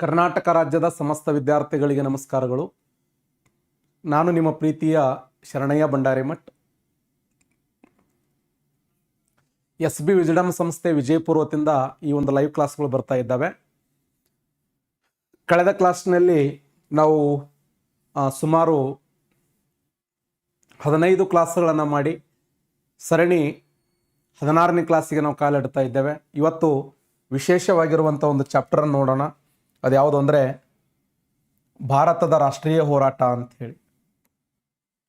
ಕರ್ನಾಟಕ ರಾಜ್ಯದ ಸಮಸ್ತ ವಿದ್ಯಾರ್ಥಿಗಳಿಗೆ ನಮಸ್ಕಾರಗಳು. ನಾನು ನಿಮ್ಮ ಪ್ರೀತಿಯ Sharanayya Bhandarimath. S B wisdom ಸಂಸ್ಥೆ ವಿಜಯಪುರ ವತಿಯಿಂದ ಈ ಒಂದು ಲೈವ್ ಕ್ಲಾಸ್ಗಳು ಬರ್ತಾ ಇದ್ದಾವೆ. ಕಳೆದ ಕ್ಲಾಸ್ನಲ್ಲಿ ನಾವು ಸುಮಾರು ಹದಿನೈದು ಕ್ಲಾಸ್ಗಳನ್ನು ಮಾಡಿ, ಸರಣಿ ಹದಿನಾರನೇ ಕ್ಲಾಸಿಗೆ ನಾವು ಕಾಲಿಡ್ತಾ ಇದ್ದೇವೆ. ಇವತ್ತು ವಿಶೇಷವಾಗಿರುವಂಥ ಒಂದು ಚಾಪ್ಟರನ್ನು ನೋಡೋಣ. ಅದು ಯಾವುದು ಅಂದರೆ ಭಾರತದ ರಾಷ್ಟ್ರೀಯ ಹೋರಾಟ ಅಂತ ಹೇಳಿ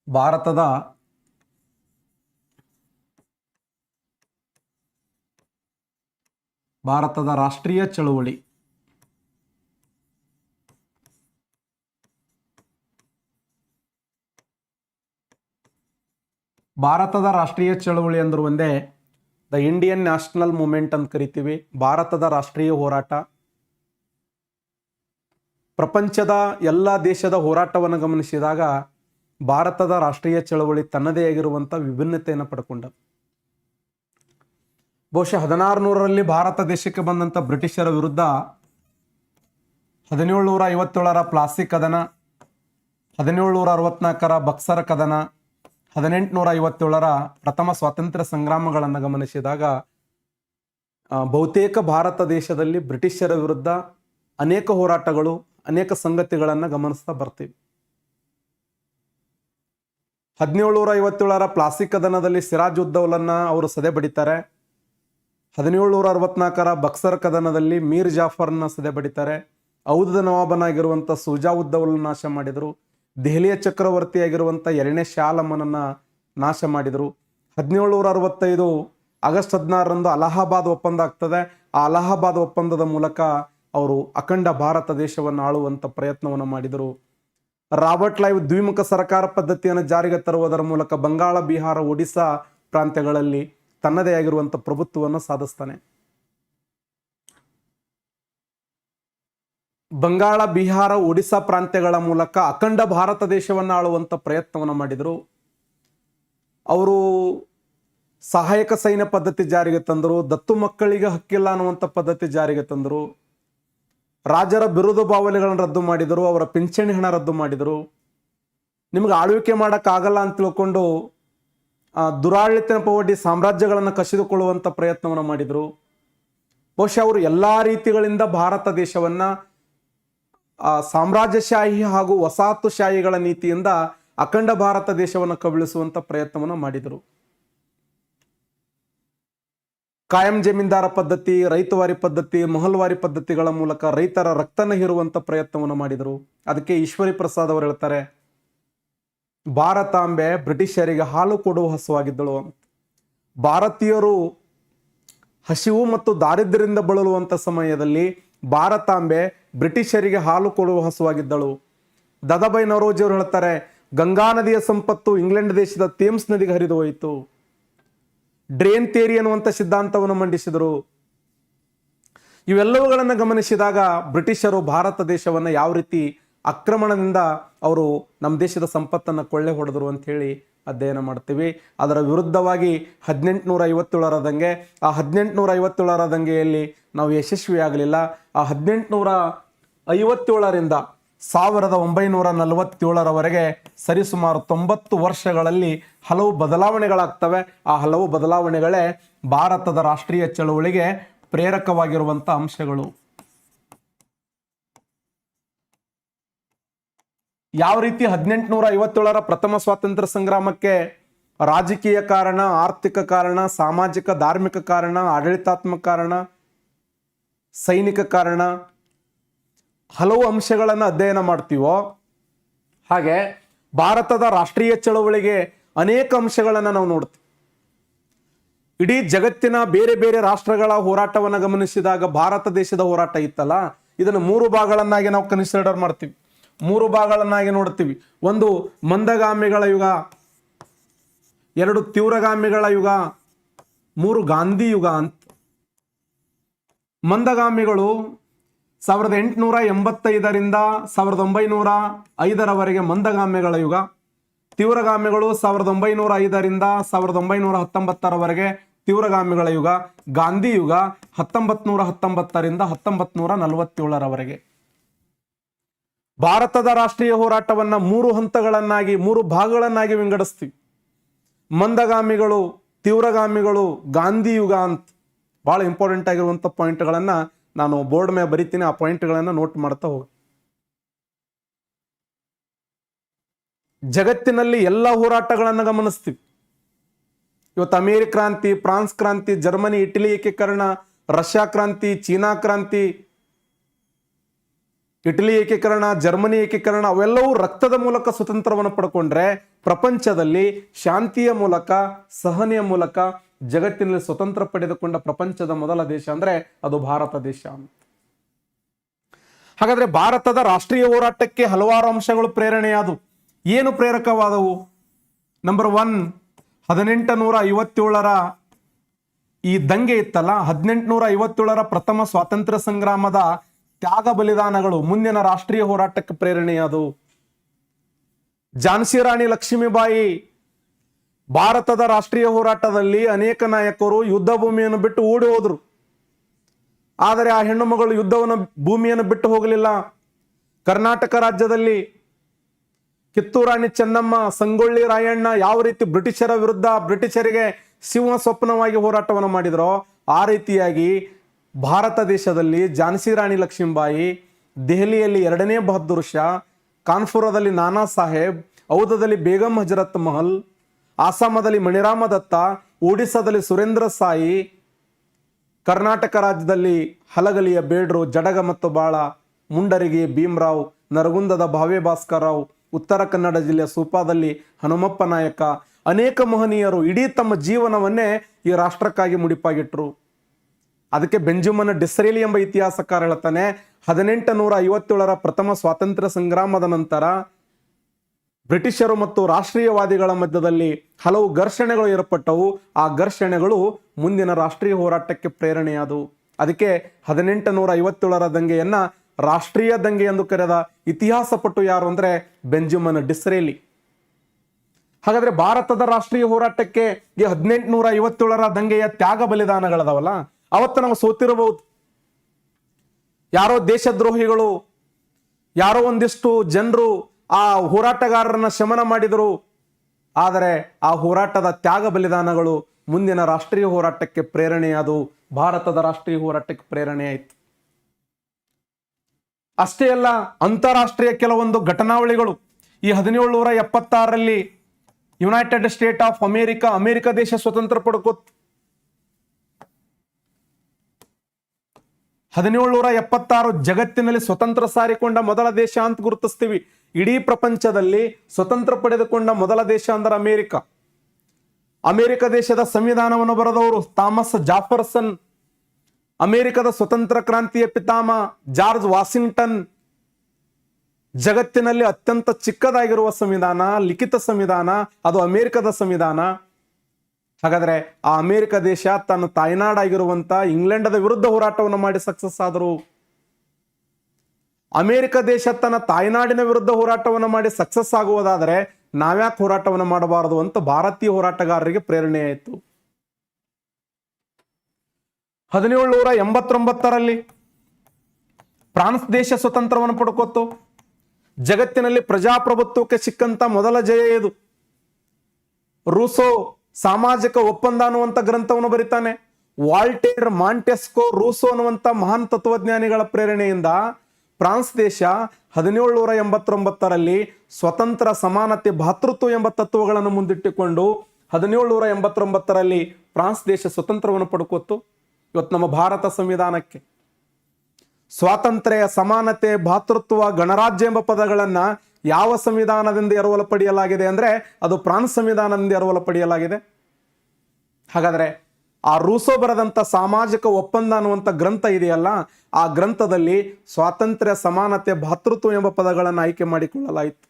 ಭಾರತದ ಭಾರತದ ರಾಷ್ಟ್ರೀಯ ಚಳುವಳಿ. ಭಾರತದ ರಾಷ್ಟ್ರೀಯ ಚಳುವಳಿ ಅಂದ್ರೆ ಒಂದೇ ದ ಇಂಡಿಯನ್ ನ್ಯಾಷನಲ್ ಮೂಮೆಂಟ್ ಅಂತ ಕರಿತೀವಿ. ಭಾರತದ ರಾಷ್ಟ್ರೀಯ ಹೋರಾಟ ಪ್ರಪಂಚದ ಎಲ್ಲ ದೇಶದ ಹೋರಾಟವನ್ನು ಗಮನಿಸಿದಾಗ ಭಾರತದ ರಾಷ್ಟ್ರೀಯ ಚಳವಳಿ ತನ್ನದೇ ಆಗಿರುವಂಥ ವಿಭಿನ್ನತೆಯನ್ನು ಪಡ್ಕೊಂಡ ಬಹುಶಃ ಹದಿನಾರು ನೂರರಲ್ಲಿ ಭಾರತ ದೇಶಕ್ಕೆ ಬಂದಂಥ ಬ್ರಿಟಿಷರ ವಿರುದ್ಧ ಹದಿನೇಳುನೂರ ಐವತ್ತೇಳರ ಪ್ಲಾಸ್ಟಿಕ್ ಕದನ, ಹದಿನೇಳುನೂರ ಅರವತ್ನಾಲ್ಕರ ಬಕ್ಸರ ಕದನ, ಹದಿನೆಂಟುನೂರ ಐವತ್ತೇಳರ ಪ್ರಥಮ ಸ್ವಾತಂತ್ರ್ಯ ಸಂಗ್ರಾಮಗಳನ್ನು ಗಮನಿಸಿದಾಗ ಬಹುತೇಕ ಭಾರತ ದೇಶದಲ್ಲಿ ಬ್ರಿಟಿಷರ ವಿರುದ್ಧ ಅನೇಕ ಹೋರಾಟಗಳು ಅನೇಕ ಸಂಗತಿಗಳನ್ನು ಗಮನಿಸ್ತಾ ಬರ್ತೀವಿ. ಹದಿನೇಳುನೂರ ಐವತ್ತೇಳರ ಪ್ಲಾಸ್ಟಿಕ್ ಕದನದಲ್ಲಿ ಸಿರಾಜ್ ಉದ್ದೌಲನ್ನ ಅವರು ಸದೆ ಬಡಿತಾರೆ. ಹದಿನೇಳುನೂರ ಅರವತ್ನಾಲ್ಕರ ಬಕ್ಸರ್ ಕದನದಲ್ಲಿ ಮೀರ್ ಜಾಫರ್ನ ಸದೆ ಬಡಿತಾರೆ. ಔಧದ ನವಾಬನಾಗಿರುವಂಥ ಸುಜಾ ಉದ್ದೌಲನ ನಾಶ ಮಾಡಿದರು. ದೆಹಲಿಯ ಚಕ್ರವರ್ತಿಯಾಗಿರುವಂಥ ಎರಡನೇ ಶಾಲಮನನ್ನು ನಾಶ ಮಾಡಿದರು. ಹದಿನೇಳುನೂರ ಅರವತ್ತೈದು ಆಗಸ್ಟ್ ಹದಿನಾರರಂದು ಅಲಹಾಬಾದ್ ಒಪ್ಪಂದ ಆಗ್ತದೆ. ಆ ಅಲಹಾಬಾದ್ ಒಪ್ಪಂದದ ಮೂಲಕ ಅವರು ಅಖಂಡ ಭಾರತ ದೇಶವನ್ನು ಆಳುವಂಥ ಪ್ರಯತ್ನವನ್ನು ಮಾಡಿದರು. ರಾಬರ್ಟ್ ಲೈವ್ ದ್ವಿಮುಖ ಸರ್ಕಾರ ಪದ್ಧತಿಯನ್ನು ಜಾರಿಗೆ ತರುವುದರ ಮೂಲಕ ಬಂಗಾಳ, ಬಿಹಾರ ಒಡಿಶಾ ಪ್ರಾಂತ್ಯಗಳಲ್ಲಿ ತನ್ನದೇ ಆಗಿರುವಂಥ ಪ್ರಭುತ್ವವನ್ನು ಸಾಧಿಸ್ತಾನೆ. ಬಂಗಾಳ, ಬಿಹಾರ ಒಡಿಶಾ ಪ್ರಾಂತ್ಯಗಳ ಮೂಲಕ ಅಖಂಡ ಭಾರತ ದೇಶವನ್ನು ಆಳುವಂಥ ಪ್ರಯತ್ನವನ್ನು ಮಾಡಿದರು. ಅವರು ಸಹಾಯಕ ಸೈನ್ಯ ಪದ್ಧತಿ ಜಾರಿಗೆ ತಂದರು, ದತ್ತು ಮಕ್ಕಳಿಗೆ ಹಕ್ಕಿಲ್ಲ ಅನ್ನುವಂಥ ಪದ್ಧತಿ ಜಾರಿಗೆ ತಂದರು. ರಾಜರ ಬಿರುದು ಬಾವಲಿಗಳನ್ನು ರದ್ದು ಮಾಡಿದರು ಅವರ ಪಿಂಚಣಿ ಹಣ ರದ್ದು ಮಾಡಿದರು. ನಿಮಗೆ ಆಳ್ವಿಕೆ ಮಾಡೋಕ್ಕಾಗಲ್ಲ ಅಂತ ತಿಳ್ಕೊಂಡು ಆ, ದುರಾಡಳಿತ ಪವಡಿ ಸಾಮ್ರಾಜ್ಯಗಳನ್ನು ಕಸಿದುಕೊಳ್ಳುವಂಥ ಪ್ರಯತ್ನವನ್ನು ಮಾಡಿದರು. ಬಹುಶಃ ಅವರು ಎಲ್ಲ ರೀತಿಗಳಿಂದ ಭಾರತ ದೇಶವನ್ನು ಸಾಮ್ರಾಜ್ಯಶಾಹಿ ಹಾಗೂ ವಸಾಹತುಶಾಹಿಗಳ ನೀತಿಯಿಂದ ಅಖಂಡ ಭಾರತ ದೇಶವನ್ನು ಕಬಳಿಸುವಂಥ ಪ್ರಯತ್ನವನ್ನು ಮಾಡಿದರು. ಕಾಯಂ ಜಮೀನ್ದಾರ ಪದ್ಧತಿ, ರೈತವಾರಿ ಪದ್ಧತಿ, ಮೊಹಲ್ವಾರಿ ಪದ್ಧತಿಗಳ ಮೂಲಕ ರೈತರ ರಕ್ತನ ಹೀರುವಂಥ ಪ್ರಯತ್ನವನ್ನು ಮಾಡಿದರು. ಅದಕ್ಕೆ ಈಶ್ವರಿ ಪ್ರಸಾದ್ ಅವರು ಹೇಳ್ತಾರೆ ಭಾರತಾಂಬೆ ಬ್ರಿಟಿಷರಿಗೆ ಹಾಲು ಕೊಡುವ ಹಸುವಾಗಿದ್ದಳು. ಭಾರತೀಯರು ಹಸಿವು ಮತ್ತು ದಾರಿದ್ರ್ಯದಿಂದ ಬಳಲುವಂಥ ಸಮಯದಲ್ಲಿ ಭಾರತಾಂಬೆ ಬ್ರಿಟಿಷರಿಗೆ ಹಾಲು ಕೊಡುವ ಹಸುವಾಗಿದ್ದಳು. ದದಾಬೈ ನವರೋಜಿ ಅವರು ಹೇಳ್ತಾರೆ, ಗಂಗಾ ನದಿಯ ಸಂಪತ್ತು ಇಂಗ್ಲೆಂಡ್ ದೇಶದ ಥೇಮ್ಸ್ ನದಿಗೆ ಹರಿದು ಹೋಯಿತು. ಡ್ರೇನ್ ಥಿಯರಿ ಅನ್ನುವಂಥ ಸಿದ್ಧಾಂತವನ್ನು ಮಂಡಿಸಿದರು. ಇವೆಲ್ಲವುಗಳನ್ನು ಗಮನಿಸಿದಾಗ ಬ್ರಿಟಿಷರು ಭಾರತ ದೇಶವನ್ನು ಯಾವ ರೀತಿ ಆಕ್ರಮಣದಿಂದ ಅವರು ನಮ್ಮ ದೇಶದ ಸಂಪತ್ತನ್ನು ಕೊಳ್ಳೆ ಹೊಡೆದರು ಅಂತ ಹೇಳಿ ಅಧ್ಯಯನ ಮಾಡ್ತೀವಿ. ಅದರ ವಿರುದ್ಧವಾಗಿ ಹದಿನೆಂಟುನೂರ ಐವತ್ತೇಳರ ದಂಗೆ ಆ ಹದಿನೆಂಟುನೂರ ಐವತ್ತೇಳರ ದಂಗೆಯಲ್ಲಿ ನಾವು ಯಶಸ್ವಿಯಾಗಲಿಲ್ಲ. ಆ ಹದಿನೆಂಟುನೂರ ಐವತ್ತೇಳರಿಂದ ಸಾವಿರದ ಒಂಬೈನೂರ ನಲವತ್ತೇಳರವರೆಗೆ ಸರಿಸುಮಾರು ತೊಂಬತ್ತು ವರ್ಷಗಳಲ್ಲಿ ಹಲವು ಬದಲಾವಣೆಗಳಾಗ್ತವೆ. ಆ ಹಲವು ಬದಲಾವಣೆಗಳೇ ಭಾರತದ ರಾಷ್ಟ್ರೀಯ ಚಳುವಳಿಗೆ ಪ್ರೇರಕವಾಗಿರುವಂಥ ಅಂಶಗಳು. ಯಾವ ರೀತಿ ಹದಿನೆಂಟುನೂರ ಐವತ್ತೇಳರ ಪ್ರಥಮ ಸ್ವಾತಂತ್ರ್ಯ ಸಂಗ್ರಾಮಕ್ಕೆ ರಾಜಕೀಯ ಕಾರಣ, ಆರ್ಥಿಕ ಕಾರಣ, ಸಾಮಾಜಿಕ, ಧಾರ್ಮಿಕ ಕಾರಣ, ಆಡಳಿತಾತ್ಮಕ ಕಾರಣ, ಸೈನಿಕ ಕಾರಣ ಹಲವು ಅಂಶಗಳನ್ನು ಅಧ್ಯಯನ ಮಾಡ್ತೀವೋ? ಹಾಗೆ ಭಾರತದ ರಾಷ್ಟ್ರೀಯ ಚಳವಳಿಗೆ ಅನೇಕ ಅಂಶಗಳನ್ನು ನಾವು ನೋಡ್ತೀವಿ. ಇಡೀ ಜಗತ್ತಿನ ಬೇರೆ ಬೇರೆ ರಾಷ್ಟ್ರಗಳ ಹೋರಾಟವನ್ನು ಗಮನಿಸಿದಾಗ ಭಾರತ ದೇಶದ ಹೋರಾಟ ಇತ್ತಲ್ಲ? ಇದನ್ನು ಮೂರು ಭಾಗಗಳನ್ನಾಗಿ ನಾವು ಕನ್ಸಿಡರ್ ಮಾಡ್ತೀವಿ. ಮೂರು ಭಾಗಗಳನ್ನಾಗಿ ನೋಡ್ತೀವಿ. ಒಂದು ಮಂದಗಾಮಿಗಳ ಯುಗ, ಎರಡು ತೀವ್ರಗಾಮಿಗಳ ಯುಗ, ಮೂರು ಗಾಂಧಿ ಯುಗ ಅಂತ. ಮಂದಗಾಮಿಗಳು ಸಾವಿರದ ಎಂಟುನೂರ ಎಂಬತ್ತೈದರಿಂದ ಸಾವಿರದ ಒಂಬೈನೂರ ಐದರವರೆಗೆ ಮಂದಗಾಮ್ಯಗಳ ಯುಗ. ತೀವ್ರಗಾಮ್ಯಗಳು ಸಾವಿರದ ಒಂಬೈನೂರ ಐದರಿಂದ ಸಾವಿರದ ಒಂಬೈನೂರ ಹತ್ತೊಂಬತ್ತರವರೆಗೆ ತೀವ್ರಗಾಮಿಗಳ ಯುಗ. ಗಾಂಧಿ ಯುಗ ಹತ್ತೊಂಬತ್ತು ನೂರ ಹತ್ತೊಂಬತ್ತರಿಂದ ಹತ್ತೊಂಬತ್ತು ನೂರ ನಲವತ್ತೇಳರವರೆಗೆ. ಭಾರತದ ರಾಷ್ಟ್ರೀಯ ಹೋರಾಟವನ್ನ ಮೂರು ಹಂತಗಳನ್ನಾಗಿ, ಮೂರು ಭಾಗಗಳನ್ನಾಗಿ ವಿಂಗಡಿಸ್ತೀವಿ. ಮಂದಗಾಮಿಗಳು, ತೀವ್ರಗಾಮಿಗಳು, ಗಾಂಧಿ ಯುಗ ಅಂತ. ಬಹಳ ಇಂಪಾರ್ಟೆಂಟ್ ಆಗಿರುವಂಥ ಪಾಯಿಂಟ್ಗಳನ್ನ ನಾನು ಬೋರ್ಡ್ ಮೇಲೆ ಬರಿತೀನಿ, ಆ ಪಾಯಿಂಟ್ಗಳನ್ನು ನೋಟ್ ಮಾಡ್ತಾ ಹೋಗಿ. ಜಗತ್ತಿನಲ್ಲಿ ಎಲ್ಲ ಹೋರಾಟಗಳನ್ನು ಗಮನಿಸ್ತೀವಿ. ಇವತ್ತು ಅಮೇರಿ ಕ್ರಾಂತಿ, ಫ್ರಾನ್ಸ್ ಕ್ರಾಂತಿ, ಜರ್ಮನಿ, ಇಟಲಿ ಏಕೀಕರಣ, ರಷ್ಯಾ ಕ್ರಾಂತಿ, ಚೀನಾ ಕ್ರಾಂತಿ, ಇಟಲಿ ಏಕೀಕರಣ, ಜರ್ಮನಿ ಏಕೀಕರಣ, ಅವೆಲ್ಲವೂ ರಕ್ತದ ಮೂಲಕ ಸ್ವತಂತ್ರವನ್ನು ಪಡ್ಕೊಂಡ್ರೆ ಪ್ರಪಂಚದಲ್ಲಿ ಶಾಂತಿಯ ಮೂಲಕ, ಸಹನೆಯ ಮೂಲಕ ಜಗತ್ತಿನಲ್ಲಿ ಸ್ವತಂತ್ರ ಪಡೆದುಕೊಂಡ ಪ್ರಪಂಚದ ಮೊದಲ ದೇಶ ಅಂದ್ರೆ ಅದು ಭಾರತ ದೇಶ. ಹಾಗಾದ್ರೆ ಭಾರತದ ರಾಷ್ಟ್ರೀಯ ಹೋರಾಟಕ್ಕೆ ಹಲವಾರು ಅಂಶಗಳು ಪ್ರೇರಣೆಯಾದವು. ಏನು ಪ್ರೇರಕವಾದವು? ನಂಬರ್ ಒನ್ ಹದಿನೆಂಟು ನೂರ ಐವತ್ತೇಳರ ಈ ದಂಗೆ ಇತ್ತಲ್ಲ ಹದಿನೆಂಟುನೂರ ಐವತ್ತೇಳರ ಪ್ರಥಮ ಸ್ವಾತಂತ್ರ್ಯ ಸಂಗ್ರಾಮದ ತ್ಯಾಗ ಬಲಿದಾನಗಳು ಮುಂದಿನ ರಾಷ್ಟ್ರೀಯ ಹೋರಾಟಕ್ಕೆ ಪ್ರೇರಣೆಯಾದವು. ಝಾನ್ಸಿ ರಾಣಿ ಲಕ್ಷ್ಮೀಬಾಯಿ ಭಾರತದ ರಾಷ್ಟ್ರೀಯ ಹೋರಾಟದಲ್ಲಿ ಅನೇಕ ನಾಯಕರು ಯುದ್ಧ ಭೂಮಿಯನ್ನು ಬಿಟ್ಟು ಓಡಿ ಹೋದರು. ಆದರೆ ಆ ಹೆಣ್ಣು ಮಗಳು ಯುದ್ಧವನ್ನು ಭೂಮಿಯನ್ನು ಬಿಟ್ಟು ಹೋಗಲಿಲ್ಲ. ಕರ್ನಾಟಕ ರಾಜ್ಯದಲ್ಲಿ ಕಿತ್ತೂರಾಣಿ ಚೆನ್ನಮ್ಮ, ಸಂಗೊಳ್ಳಿ ರಾಯಣ್ಣ ಯಾವ ರೀತಿ ಬ್ರಿಟಿಷರ ವಿರುದ್ಧ ಬ್ರಿಟಿಷರಿಗೆ ಸಿಂಹ ಸ್ವಪ್ನವಾಗಿ ಹೋರಾಟವನ್ನು ಮಾಡಿದರೋ, ಆ ರೀತಿಯಾಗಿ ಭಾರತ ದೇಶದಲ್ಲಿ ಝಾನ್ಸಿ ರಾಣಿ ಲಕ್ಷ್ಮೀಬಾಯಿ ದೆಹಲಿಯಲ್ಲಿ ಎರಡನೇ ಬಹದ್ದೂರ್ ಶಾ, ಕಾನ್ಪುರದಲ್ಲಿ ನಾನಾ ಸಾಹೇಬ್, ಔಧದಲ್ಲಿ ಬೇಗಂ ಹಜರತ್ ಮಹಲ್ ಆಸಾಮದಲ್ಲಿ ಮಣಿರಾಮ ದತ್ತ ಒಡಿಸ್ಸಾದಲ್ಲಿ ಸುರೇಂದ್ರ ಸಾಯಿ, ಕರ್ನಾಟಕ ರಾಜ್ಯದಲ್ಲಿ ಹಲಗಲಿಯ ಬೇಡ್ರು ಜಡಗ ಮತ್ತು ಬಾಳ ಮುಂಡರಿಗೆ ಭೀಮರಾವ್, ನರಗುಂದದ ಭಾವೆ ಭಾಸ್ಕರರಾವ್ ಉತ್ತರ ಕನ್ನಡ ಜಿಲ್ಲೆಯ ಸೂಪಾದಲ್ಲಿ ಹನುಮಪ್ಪ ನಾಯಕ. ಅನೇಕ ಮಹನೀಯರು ಇಡೀ ತಮ್ಮ ಜೀವನವನ್ನೇ ಈ ರಾಷ್ಟ್ರಕ್ಕಾಗಿ ಮುಡಿಪಾಗಿಟ್ರು. ಅದಕ್ಕೆ ಬೆಂಜುಮನ ಡಿಸ್ರೇಲಿ ಎಂಬ ಇತಿಹಾಸಕಾರ ಹೇಳ್ತಾನೆ ಹದಿನೆಂಟು ನೂರ ಐವತ್ತೇಳರ ಪ್ರಥಮ ಸ್ವಾತಂತ್ರ್ಯ ಸಂಗ್ರಾಮದ ನಂತರ ಬ್ರಿಟಿಷರು ಮತ್ತು ರಾಷ್ಟ್ರೀಯವಾದಿಗಳ ಮಧ್ಯದಲ್ಲಿ ಹಲವು ಘರ್ಷಣೆಗಳು ಏರ್ಪಟ್ಟವು. ಆ ಘರ್ಷಣೆಗಳು ಮುಂದಿನ ರಾಷ್ಟ್ರೀಯ ಹೋರಾಟಕ್ಕೆ ಪ್ರೇರಣೆಯಾದವು. ಅದಕ್ಕೆ ಹದಿನೆಂಟು ನೂರ ಐವತ್ತೇಳರ ದಂಗೆಯನ್ನ ರಾಷ್ಟ್ರೀಯ ದಂಗೆ ಎಂದು ಕರೆದ ಇತಿಹಾಸ ಪಟ್ಟು ಯಾರು ಅಂದ್ರೆ ಬೆಂಜಮನ್ ಡಿಸ್ರೇಲಿ. ಹಾಗಾದ್ರೆ ಭಾರತದ ರಾಷ್ಟ್ರೀಯ ಹೋರಾಟಕ್ಕೆ ಈ ಹದಿನೆಂಟುನೂರ ಐವತ್ತೇಳರ ದಂಗೆಯ ತ್ಯಾಗ ಬಲಿದಾನಗಳದಾವಲ್ಲ? ಅವತ್ತು ನಾವು ಸೋತಿರಬಹುದು. ಯಾರೋ ದೇಶದ್ರೋಹಿಗಳು, ಯಾರೋ ಒಂದಿಷ್ಟು ಜನರು ಆ ಹೋರಾಟಗಾರರನ್ನ ಶಮನ ಮಾಡಿದರು. ಆದರೆ ಆ ಹೋರಾಟದ ತ್ಯಾಗ ಬಲಿದಾನಗಳು ಮುಂದಿನ ರಾಷ್ಟ್ರೀಯ ಹೋರಾಟಕ್ಕೆ ಪ್ರೇರಣೆಯಾದವು. ಭಾರತದ ರಾಷ್ಟ್ರೀಯ ಹೋರಾಟಕ್ಕೆ ಪ್ರೇರಣೆ ಆಯಿತು. ಅಷ್ಟೇ ಅಲ್ಲ, ಅಂತಾರಾಷ್ಟ್ರೀಯ ಕೆಲವೊಂದು ಘಟನಾವಳಿಗಳು. ಈ ಹದಿನೇಳು ನೂರ ಎಪ್ಪತ್ತಾರರಲ್ಲಿ United State of America America ದೇಶ ಸ್ವತಂತ್ರ ಪಡ್ಕೋತ್ ಹದಿನೇಳು ನೂರ ಎಪ್ಪತ್ತಾರು ಜಗತ್ತಿನಲ್ಲಿ ಸ್ವತಂತ್ರ ಸಾರಿಕೊಂಡ ಮೊದಲ ದೇಶ ಅಂತ ಗುರುತಿಸ್ತೀವಿ. ಇಡೀ ಪ್ರಪಂಚದಲ್ಲಿ ಸ್ವತಂತ್ರ ಪಡೆದುಕೊಂಡ ಮೊದಲ ದೇಶ ಅಂದರೆ ಅಮೇರಿಕ. ಅಮೇರಿಕ ದೇಶದ ಸಂವಿಧಾನವನ್ನು ಬರೆದವರು ಥಾಮಸ್ ಜಾಫರ್ಸನ್. ಅಮೇರಿಕದ ಸ್ವತಂತ್ರ ಕ್ರಾಂತಿಯ ಪಿತಾಮ ಜಾರ್ಜ್ ವಾಷಿಂಗ್ಟನ್. ಜಗತ್ತಿನಲ್ಲಿ ಅತ್ಯಂತ ಚಿಕ್ಕದಾಗಿರುವ ಸಂವಿಧಾನ, ಲಿಖಿತ ಸಂವಿಧಾನ, ಅದು ಅಮೇರಿಕದ ಸಂವಿಧಾನ. ಹಾಗಾದರೆ ಆ ಅಮೇರಿಕ ದೇಶ ತನ್ನ ತಾಯ್ನಾಡಾಗಿರುವಂಥ ಇಂಗ್ಲೆಂಡದ ವಿರುದ್ಧ ಹೋರಾಟವನ್ನು ಮಾಡಿ ಸಕ್ಸಸ್ ಆದರು. ಅಮೇರಿಕ ದೇಶ ತನ್ನ ತಾಯ್ನಾಡಿನ ವಿರುದ್ಧ ಹೋರಾಟವನ್ನು ಮಾಡಿ ಸಕ್ಸಸ್ ಆಗುವುದಾದರೆ ನಾವ್ಯಾಕೆ ಹೋರಾಟವನ್ನು ಮಾಡಬಾರದು ಅಂತ ಭಾರತೀಯ ಹೋರಾಟಗಾರರಿಗೆ ಪ್ರೇರಣೆಯಾಯಿತು ಹದಿನೇಳು ನೂರ ಎಂಬತ್ತೊಂಬತ್ತರಲ್ಲಿ ಫ್ರಾನ್ಸ್ ದೇಶ ಸ್ವತಂತ್ರವನ್ನು ಪಡ್ಕೋತು ಜಗತ್ತಿನಲ್ಲಿ ಪ್ರಜಾಪ್ರಭುತ್ವಕ್ಕೆ ಸಿಕ್ಕಂತ ಮೊದಲ ಜಯ ಇದು. ರೂಸೋ ಸಾಮಾಜಿಕ ಒಪ್ಪಂದ ಅನ್ನುವಂಥ ಗ್ರಂಥವನ್ನು ಬರೀತಾನೆ. ವಾಲ್ಟೇರ್ ಮಾಂಟೆಸ್ಕೋ ರೂಸೋ ಅನ್ನುವಂಥ ಮಹಾನ್ ತತ್ವಜ್ಞಾನಿಗಳ ಪ್ರೇರಣೆಯಿಂದ ಫ್ರಾನ್ಸ್ ದೇಶ ಹದಿನೇಳು ನೂರ ಎಂಬತ್ತೊಂಬತ್ತರಲ್ಲಿ ಸ್ವತಂತ್ರ, ಸಮಾನತೆ, ಭಾತೃತ್ವ ಎಂಬ ತತ್ವಗಳನ್ನು ಮುಂದಿಟ್ಟುಕೊಂಡು ಹದಿನೇಳು ನೂರ ಎಂಬತ್ತೊಂಬತ್ತರಲ್ಲಿ ಫ್ರಾನ್ಸ್ ದೇಶ ಸ್ವತಂತ್ರವನ್ನು ಪಡ್ಕೋತು ಇವತ್ತು ನಮ್ಮ ಭಾರತ ಸಂವಿಧಾನಕ್ಕೆ. ಸ್ವಾತಂತ್ರ್ಯ, ಸಮಾನತೆ, ಭಾತೃತ್ವ, ಗಣರಾಜ್ಯ ಎಂಬ ಪದಗಳನ್ನು ಯಾವ ಸಂವಿಧಾನದಿಂದ ಎರವಲು ಪಡೆಯಲಾಗಿದೆ ಅಂದ್ರೆ ಅದು ಫ್ರಾನ್ಸ್ ಸಂವಿಧಾನದಿಂದ ಎರವಲು ಪಡೆಯಲಾಗಿದೆ. ಹಾಗಾದ್ರೆ ಆ ರೂಸೋ ಬರೆದಂಥ ಸಾಮಾಜಿಕ ಒಪ್ಪಂದ ಅನ್ನುವಂಥ ಗ್ರಂಥ ಇದೆಯಲ್ಲ, ಆ ಗ್ರಂಥದಲ್ಲಿ ಸ್ವಾತಂತ್ರ್ಯ, ಸಮಾನತೆ ಭಾತೃತ್ವ ಎಂಬ ಪದಗಳನ್ನು ಆಯ್ಕೆ ಮಾಡಿಕೊಳ್ಳಲಾಯಿತು.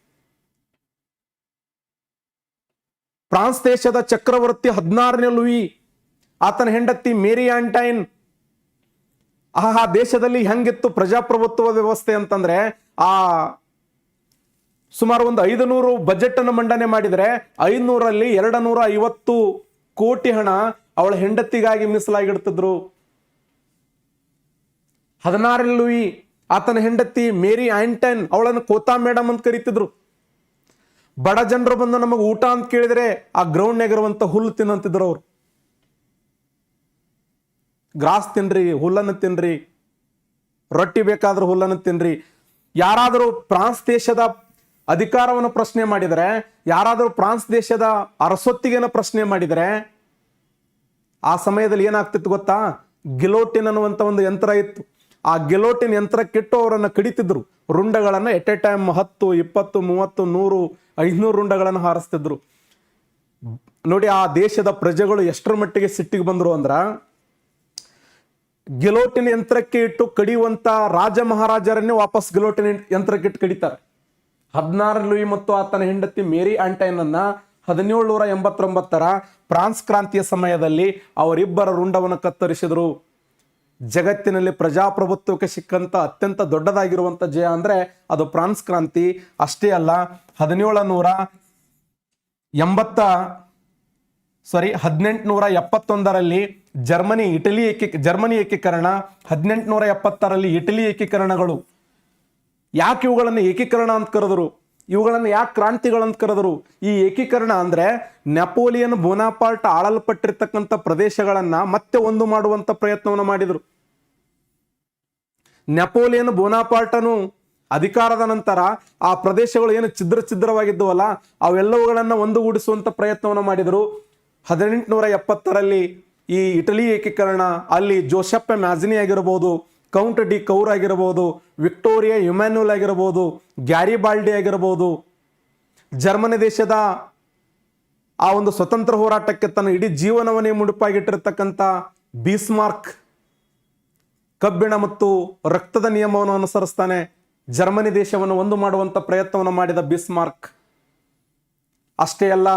ಫ್ರಾನ್ಸ್ ದೇಶದ ಚಕ್ರವರ್ತಿ ಹದಿನಾರನೇ ಲೂಯಿ, ಆತನ ಹೆಂಡತಿ ಮೇರಿ ಆಂಟೈನ್ ಆ ದೇಶದಲ್ಲಿ ಹೆಂಗಿತ್ತು ಪ್ರಜಾಪ್ರಭುತ್ವ ವ್ಯವಸ್ಥೆ ಅಂತಂದ್ರೆ, ಆ ಸುಮಾರು ಒಂದು ಐದು ನೂರು ಬಜೆಟ್ ಅನ್ನು ಮಂಡನೆ ಮಾಡಿದರೆ ಐನೂರಲ್ಲಿ ಎರಡು ನೂರ ಐವತ್ತು ಕೋಟಿ ಹಣ ಅವಳ ಹೆಂಡತಿಗಾಗಿ ಮೀಸಲಾಗಿಡ್ತಿದ್ರು. ಹದಿನಾರನೇ ಲೂಯಿ, ಆತನ ಹೆಂಡತಿ ಮೇರಿ ಆಂಟನ್ ಅವಳನ್ನು ಕೋತಾ ಮೇಡಮ್ ಅಂತ ಕರೀತಿದ್ರು. ಬಡ ಜನರು ಬಂದು ನಮಗೆ ಊಟ ಅಂತ ಕೇಳಿದ್ರೆ ಆ ಗ್ರೌಂಡ್ ಇರುವಂತ ಹುಲ್ಲು ತಿನ್ನಂತಿದ್ರು ಅವ್ರು. ಗ್ರಾಸ್ ತಿನ್ರಿ, ಹುಲ್ಲನ್ನು ತಿನ್ರಿ, ರೊಟ್ಟಿ ಬೇಕಾದ್ರೂ ಹುಲ್ಲನ್ನು ತಿನ್ರಿ. ಯಾರಾದರೂ ಫ್ರಾನ್ಸ್ ದೇಶದ ಅಧಿಕಾರವನ್ನು ಪ್ರಶ್ನೆ ಮಾಡಿದರೆ, ಯಾರಾದರೂ ಫ್ರಾನ್ಸ್ ದೇಶದ ಅರಸೊತ್ತಿಗೆನ ಪ್ರಶ್ನೆ ಮಾಡಿದರೆ ಆ ಸಮಯದಲ್ಲಿ ಏನಾಗ್ತಿತ್ತು ಗೊತ್ತಾ? ಗಿಲೋಟಿನ್ ಅನ್ನುವಂಥ ಒಂದು ಯಂತ್ರ ಇತ್ತು. ಆ ಗಿಲೋಟಿನ್ ಯಂತ್ರಕ್ಕಿಟ್ಟು ಅವರನ್ನು ಕಡಿತಿದ್ರು. ರುಂಡಗಳನ್ನು ಎಟ್ ಎ ಟೈಮ್ ಹತ್ತು, ಇಪ್ಪತ್ತು, ಮೂವತ್ತು, ನೂರು ಐನೂರು ರುಂಡಗಳನ್ನು ಹಾರಿಸ್ತಿದ್ರು. ನೋಡಿ, ಆ ದೇಶದ ಪ್ರಜೆಗಳು ಎಷ್ಟರ ಮಟ್ಟಿಗೆ ಸಿಟ್ಟಿಗೆ ಬಂದರು ಅಂದ್ರೆ, ಗೆಲೋಟಿನ್ ಯಂತ್ರಕ್ಕೆ ಇಟ್ಟು ಕಡಿಯುವಂತ ರಾಜ ಮಹಾರಾಜರನ್ನೇ ವಾಪಸ್ ಗಿಲೋಟಿನ ಯಂತ್ರಕ್ಕೆ ಇಟ್ಟು ಕಡಿತಾರೆ. ಹದಿನಾರು ಲೂಯಿ ಮತ್ತು ಆತನ ಹೆಂಡತಿ ಮೇರಿ ಆಂಟೈನ್ ಹದಿನೇಳು ನೂರ ಎಂಬತ್ತೊಂಬತ್ತರ ಫ್ರಾನ್ಸ್ ಕ್ರಾಂತಿಯ ಸಮಯದಲ್ಲಿ ಅವರಿಬ್ಬರ ರುಂಡವನ್ನು ಕತ್ತರಿಸಿದರು. ಜಗತ್ತಿನಲ್ಲಿ ಪ್ರಜಾಪ್ರಭುತ್ವಕ್ಕೆ ಸಿಕ್ಕಂತ ಅತ್ಯಂತ ದೊಡ್ಡದಾಗಿರುವಂತ ಜಯ ಅಂದ್ರೆ ಅದು ಫ್ರಾನ್ಸ್ ಕ್ರಾಂತಿ. ಅಷ್ಟೇ ಅಲ್ಲ ಹದಿನೇಳು ನೂರ ಎಂಬತ್ತ ಸಾರಿ ಹದಿನೆಂಟುನೂರ ಎಪ್ಪತ್ತೊಂದರಲ್ಲಿ ಜರ್ಮನಿ, ಇಟಲಿ ಏಕೀ, ಜರ್ಮನಿ ಏಕೀಕರಣ, ಹದಿನೆಂಟುನೂರ ಎಪ್ಪತ್ತರಲ್ಲಿ ಇಟಲಿ ಏಕೀಕರಣಗಳು. ಯಾಕೆ ಇವುಗಳನ್ನು ಏಕೀಕರಣ ಅಂತ ಕರೆದರು? ಇವುಗಳನ್ನು ಯಾಕೆ ಕ್ರಾಂತಿಗಳಂತ ಕರೆದರು? ಈ ಏಕೀಕರಣ ಅಂದ್ರೆ ನೆಪೋಲಿಯನ್ ಬೋನಾಪಾರ್ಟ್ ಆಳಲ್ಪಟ್ಟಿರ್ತಕ್ಕಂಥ ಪ್ರದೇಶಗಳನ್ನು ಮತ್ತೆ ಒಂದು ಮಾಡುವಂತ ಪ್ರಯತ್ನವನ್ನು ಮಾಡಿದರು. ನೆಪೋಲಿಯನ್ ಬೋನಾಪಾರ್ಟನು ಅಧಿಕಾರದ ನಂತರ ಆ ಪ್ರದೇಶಗಳು ಏನು ಛಿದ್ರ ಛಿದ್ರವಾಗಿದ್ದವಲ್ಲ, ಅವೆಲ್ಲವುಗಳನ್ನ ಒಂದುಗೂಡಿಸುವಂತ ಪ್ರಯತ್ನವನ್ನು ಮಾಡಿದರು. ಹದಿನೆಂಟುನೂರ ಎಪ್ಪತ್ತರಲ್ಲಿ ಈ ಇಟಲಿ ಏಕೀಕರಣ, ಅಲ್ಲಿ ಜೋಸೆಪ್ಪೆ ಮ್ಯಾಜಿನಿ ಆಗಿರಬಹುದು ಕೌಂಟ್ ಡಿ ಕೌರ್ ಆಗಿರಬಹುದು ವಿಕ್ಟೋರಿಯಾ ಯುಮ್ಯಾನ್ಯುಲ್ ಆಗಿರಬಹುದು ಗ್ಯಾರಿ ಬಾಲ್ಡಿ ಆಗಿರಬಹುದು ಜರ್ಮನಿ ದೇಶದ ಆ ಒಂದು ಸ್ವತಂತ್ರ ಹೋರಾಟಕ್ಕೆ ತನ್ನ ಇಡೀ ಜೀವನವನ್ನೇ ಮುಡುಪಾಗಿಟ್ಟಿರ್ತಕ್ಕಂಥ ಬೀಸ್ಮಾರ್ಕ್ ಕಬ್ಬಿಣ ಮತ್ತು ರಕ್ತದ ನಿಯಮವನ್ನು ಅನುಸರಿಸ್ತಾನೆ, ಜರ್ಮನಿ ದೇಶವನ್ನು ಒಂದು ಮಾಡುವಂತ ಪ್ರಯತ್ನವನ್ನು ಮಾಡಿದ ಬಿಸ್ಮಾರ್ಕ್. ಅಷ್ಟೇ ಅಲ್ಲ,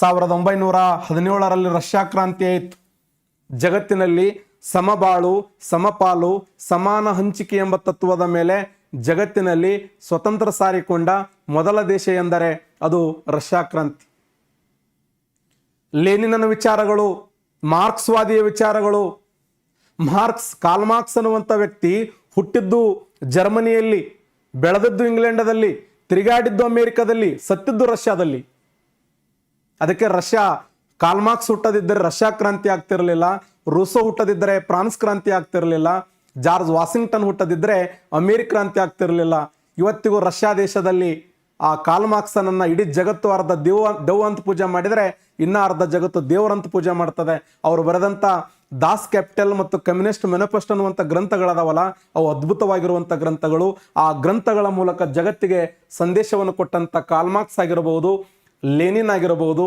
ಸಾವಿರದ ಒಂಬೈನೂರ ಹದಿನೇಳರಲ್ಲಿ ರಷ್ಯಾ ಕ್ರಾಂತಿ ಆಯಿತು. ಜಗತ್ತಿನಲ್ಲಿ ಸಮಬಾಳು, ಸಮಪಾಲು, ಸಮಾನ ಹಂಚಿಕೆ ಎಂಬ ತತ್ವದ ಮೇಲೆ ಜಗತ್ತಿನಲ್ಲಿ ಸ್ವತಂತ್ರ ಸಾರಿಕೊಂಡ ಮೊದಲ ದೇಶ ಎಂದರೆ ಅದು ರಷ್ಯಾ ಕ್ರಾಂತಿ. ಲೇನಿನನ ವಿಚಾರಗಳು, ಮಾರ್ಕ್ಸ್ವಾದಿಯ ವಿಚಾರಗಳು, ಮಾರ್ಕ್ಸ್ ಕಾಲ್ಮಾರ್ಕ್ಸ್ ಅನ್ನುವಂಥ ವ್ಯಕ್ತಿ ಹುಟ್ಟಿದ್ದು ಜರ್ಮನಿಯಲ್ಲಿ, ಬೆಳೆದದ್ದು ಇಂಗ್ಲೆಂಡದಲ್ಲಿ, ತಿರುಗಾಡಿದ್ದು ಅಮೇರಿಕಾದಲ್ಲಿ, ಸತ್ತಿದ್ದು ರಷ್ಯಾದಲ್ಲಿ. ಅದಕ್ಕೆ ರಷ್ಯಾ ಕಾಲ್ಮಾರ್ಕ್ಸ್ ಹುಟ್ಟದಿದ್ದರೆ ರಷ್ಯಾ ಕ್ರಾಂತಿ ಆಗ್ತಿರಲಿಲ್ಲ. ರೂಸೋ ಹುಟ್ಟದಿದ್ದರೆ ಫ್ರಾನ್ಸ್ ಕ್ರಾಂತಿ ಆಗ್ತಿರಲಿಲ್ಲ, ಜಾರ್ಜ್ ವಾಷಿಂಗ್ಟನ್ ಹುಟ್ಟದಿದ್ದರೆ ಅಮೇರಿಕ ಕ್ರಾಂತಿ ಆಗ್ತಿರಲಿಲ್ಲ. ಇವತ್ತಿಗೂ ರಷ್ಯಾ ದೇಶದಲ್ಲಿ ಆ ಕಾಲ್ಮಾಕ್ಸನನ್ನು ಇಡೀ ಜಗತ್ತು ಅರ್ಧ ದೇವ, ದೆವ್ ಅಂತ ಪೂಜೆ ಮಾಡಿದರೆ ಇನ್ನೂ ಅರ್ಧ ಜಗತ್ತು ದೇವರಂತ ಪೂಜೆ ಮಾಡ್ತದೆ. ಅವರು ಬರೆದಂಥ ದಾಸ್ ಕ್ಯಾಪಿಟಲ್ ಮತ್ತು ಕಮ್ಯುನಿಸ್ಟ್ ಮೆನಫೆಸ್ಟ್ ಅನ್ನುವಂಥ ಗ್ರಂಥಗಳದಾವಲ್ಲ, ಅವು ಅದ್ಭುತವಾಗಿರುವಂಥ ಗ್ರಂಥಗಳು. ಆ ಗ್ರಂಥಗಳ ಮೂಲಕ ಜಗತ್ತಿಗೆ ಸಂದೇಶವನ್ನು ಕೊಟ್ಟಂಥ ಕಾಲ್ಮಾಕ್ಸ್ ಆಗಿರಬಹುದು ಲೆನಿನ್ ಆಗಿರಬಹುದು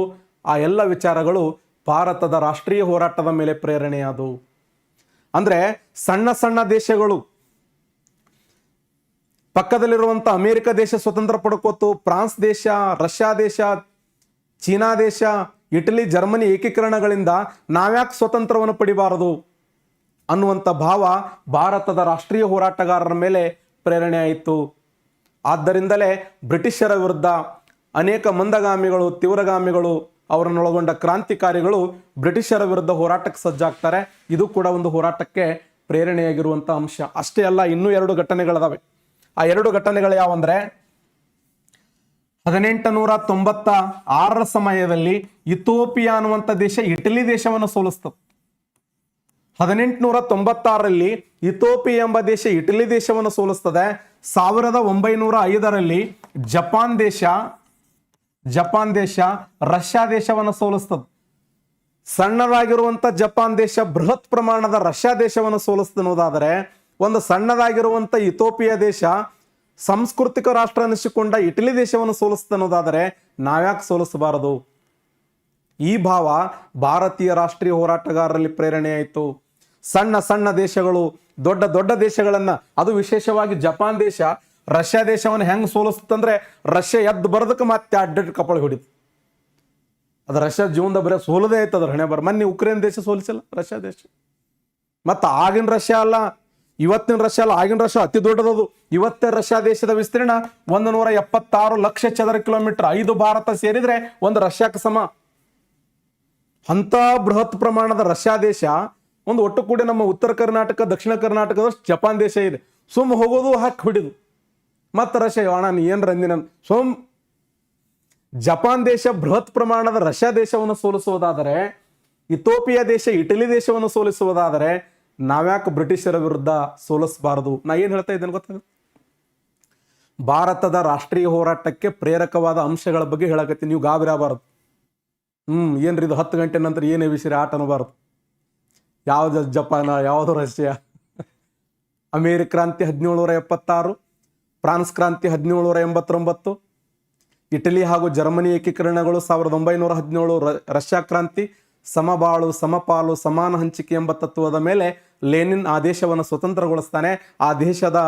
ಆ ಎಲ್ಲ ವಿಚಾರಗಳು ಭಾರತದ ರಾಷ್ಟ್ರೀಯ ಹೋರಾಟದ ಮೇಲೆ ಪ್ರೇರಣೆಯಾದವು. ಅಂದರೆ ಸಣ್ಣ ಸಣ್ಣ ದೇಶಗಳು. ಪಕ್ಕದಲ್ಲಿರುವಂತ ಅಮೆರಿಕ ದೇಶ ಸ್ವತಂತ್ರ ಪಡ್ಕೋತು, ಫ್ರಾನ್ಸ್ ದೇಶ, ರಷ್ಯಾ ದೇಶ, ಚೀನಾ ದೇಶ, ಇಟಲಿ, ಜರ್ಮನಿ ಏಕೀಕರಣಗಳಿಂದ ನಾವ್ಯಾಕೆ ಸ್ವತಂತ್ರವನ್ನು ಪಡಿಬಾರದು ಅನ್ನುವಂಥ ಭಾವ ಭಾರತದ ರಾಷ್ಟ್ರೀಯ ಹೋರಾಟಗಾರರ ಮೇಲೆ ಪ್ರೇರಣೆ ಆಯಿತು ಆದ್ದರಿಂದಲೇ ಬ್ರಿಟಿಷರ ವಿರುದ್ಧ ಅನೇಕ ಮಂದಗಾಮಿಗಳು, ತೀವ್ರಗಾಮಿಗಳು ಅವರನ್ನೊಳಗೊಂಡ ಕ್ರಾಂತಿಕಾರಿಗಳು ಬ್ರಿಟಿಷರ ವಿರುದ್ಧ ಹೋರಾಟಕ್ಕೆ ಸಜ್ಜಾಗ್ತಾರೆ. ಇದು ಕೂಡ ಒಂದು ಹೋರಾಟಕ್ಕೆ ಪ್ರೇರಣೆಯಾಗಿರುವಂಥ ಅಂಶ. ಅಷ್ಟೇ ಅಲ್ಲ, ಇನ್ನೂ ಎರಡು ಘಟನೆಗಳಿದಾವೆ. ಆ ಎರಡು ಘಟನೆಗಳು ಯಾವಂದ್ರೆ ಹದಿನೆಂಟು ನೂರ ತೊಂಬತ್ತ ಆರರ ಸಮಯದಲ್ಲಿ ಇಥೋಪಿಯಾ ಅನ್ನುವಂಥ ದೇಶ ಇಟಲಿ ದೇಶವನ್ನು ಸೋಲಿಸ್ತದೆ. ಹದಿನೆಂಟುನೂರ ತೊಂಬತ್ತಾರರಲ್ಲಿ ಇಥೋಪಿ ಎಂಬ ದೇಶ ಇಟಲಿ ದೇಶವನ್ನು ಸೋಲಿಸ್ತದೆ. ಸಾವಿರದ ಒಂಬೈನೂರ ಐದರಲ್ಲಿ ಜಪಾನ್ ದೇಶ ಜಪಾನ್ ದೇಶ ರಷ್ಯಾ ದೇಶವನ್ನು ಸೋಲಿಸ್ತದೆ. ಸಣ್ಣದಾಗಿರುವಂತ ಜಪಾನ್ ದೇಶ ಬೃಹತ್ ಪ್ರಮಾಣದ ರಷ್ಯಾ ದೇಶವನ್ನು ಸೋಲಿಸ್ತನ್ನುವುದಾದರೆ ಒಂದು ಸಣ್ಣದಾಗಿರುವಂತ ಇಥೋಪಿಯಾ ದೇಶ ಸಾಂಸ್ಕೃತಿಕ ರಾಷ್ಟ್ರ ಅನಿಸಿಕೊಂಡ ಇಟಲಿ ದೇಶವನ್ನು ಸೋಲಿಸ್ತನ್ನುವುದಾದರೆ ನಾವ್ಯಾಕೆ ಸೋಲಿಸಬಾರದು? ಈ ಭಾವ ಭಾರತೀಯ ರಾಷ್ಟ್ರೀಯ ಹೋರಾಟಗಾರರಲ್ಲಿ ಪ್ರೇರಣೆಯಾಯಿತು ಸಣ್ಣ ಸಣ್ಣ ದೇಶಗಳು, ದೊಡ್ಡ ದೊಡ್ಡ ದೇಶಗಳನ್ನ, ಅದು ವಿಶೇಷವಾಗಿ ಜಪಾನ್ ದೇಶ ರಷ್ಯಾ ದೇಶವನ್ನು ಹೆಂಗ್ ಸೋಲಿಸ್ತಂದ್ರೆ ರಷ್ಯಾ ಎದ್ದು ಬರೋದಕ್ಕೆ ಮತ್ತೆ ಅಡ್ಡಡ್ ಕಪಳ ಹೊಡಿತು. ಅದು ರಷ್ಯಾ ಜೀವನದ ಬರೀ ಸೋಲದೇ ಆಯ್ತು ಅದ್ರ ಹಣೆ ಬರ ಮೊನ್ನೆ ಉಕ್ರೇನ್ ದೇಶ ಸೋಲಿಸಿಲ್ಲ ರಷ್ಯಾ ದೇಶ. ಮತ್ತು ಆಗಿನ ರಷ್ಯಾ ಅಲ್ಲ, ಇವತ್ತಿನ ರಷ್ಯಾ ಅಲ್ಲ, ಆಗಿನ ರಷ್ಯಾ ಅತಿ ದೊಡ್ಡದದು. ಇವತ್ತೇ ರಷ್ಯಾ ದೇಶದ ವಿಸ್ತೀರ್ಣ ಒಂದು ನೂರ ಎಪ್ಪತ್ತಾರು ಲಕ್ಷ ಚದರ ಕಿಲೋಮೀಟರ್. ಐದು ಭಾರತ ಸೇರಿದ್ರೆ ಒಂದು ರಷ್ಯಾಕ್ಕೆ ಸಮ. ಅಂಥ ಬೃಹತ್ ಪ್ರಮಾಣದ ರಷ್ಯಾ ದೇಶ, ಒಂದು ಒಟ್ಟು ಕೂಡ ನಮ್ಮ ಉತ್ತರ ಕರ್ನಾಟಕ, ದಕ್ಷಿಣ ಕರ್ನಾಟಕದಷ್ಟು ಜಪಾನ್ ದೇಶ ಇದೆ. ಸುಮ್ಮ ಹೋಗೋದು ಹಾಕಿ ಹೊಡಿದು ಮತ್ತೆ ರಷ್ಯಾ ಅಣ್ಣ ನೀ ಏನು ರಂದಿನ ಸೋಮ್, ಜಪಾನ್ ದೇಶ ಬೃಹತ್ ಪ್ರಮಾಣದ ರಷ್ಯಾ ದೇಶವನ್ನು ಸೋಲಿಸುವುದಾದರೆ ಇಥೋಪಿಯಾ ದೇಶ, ಇಟಲಿ ದೇಶವನ್ನು ಸೋಲಿಸುವುದಾದರೆ, ನಾವ್ಯಾಕೆ ಬ್ರಿಟಿಷರ ವಿರುದ್ಧ ಸೋಲಿಸಬಾರದು. ನಾ ಏನು ಹೇಳ್ತಾ ಇದ್ದೇನೆ ಗೊತ್ತಾಗ ಭಾರತದ ರಾಷ್ಟ್ರೀಯ ಹೋರಾಟಕ್ಕೆ ಪ್ರೇರಕವಾದ ಅಂಶಗಳ ಬಗ್ಗೆ ಹೇಳಕತ್ತೀನಿ ನೀವು ಗಾಬರಿ ಆಗಬಾರದು ಹ್ಮ್, ಏನ್ರಿ ಇದು ಹತ್ತು ಗಂಟೆ ನಂತರ ಏನೇ ವಿಷಯ, ಆಟ ಅನ್ನಬಾರದು. ಯಾವ್ದು ಜಪಾನ, ಯಾವುದು ರಷ್ಯಾ? ಅಮೇರಿಕ ಕ್ರಾಂತಿ ಹದಿನೇಳುನೂರ ಎಪ್ಪತ್ತಾರು ಫ್ರಾನ್ಸ್ ಕ್ರಾಂತಿ ಹದಿನೇಳುನೂರ ಎಂಬತ್ತೊಂಬತ್ತು, ಇಟಲಿ ಹಾಗೂ ಜರ್ಮನಿ ಏಕೀಕರಣಗಳು ಸಾವಿರದ ಒಂಬೈನೂರ ಹದಿನೇಳು ರಷ್ಯಾ ಕ್ರಾಂತಿ, ಸಮಬಾಳು, ಸಮಪಾಲು, ಸಮಾನ ಹಂಚಿಕೆ ಎಂಬ ತತ್ವದ ಮೇಲೆ ಲೆನಿನ್ ಆ ದೇಶವನ್ನು ಸ್ವತಂತ್ರಗೊಳಿಸ್ತಾನೆ. ಆ ದೇಶದ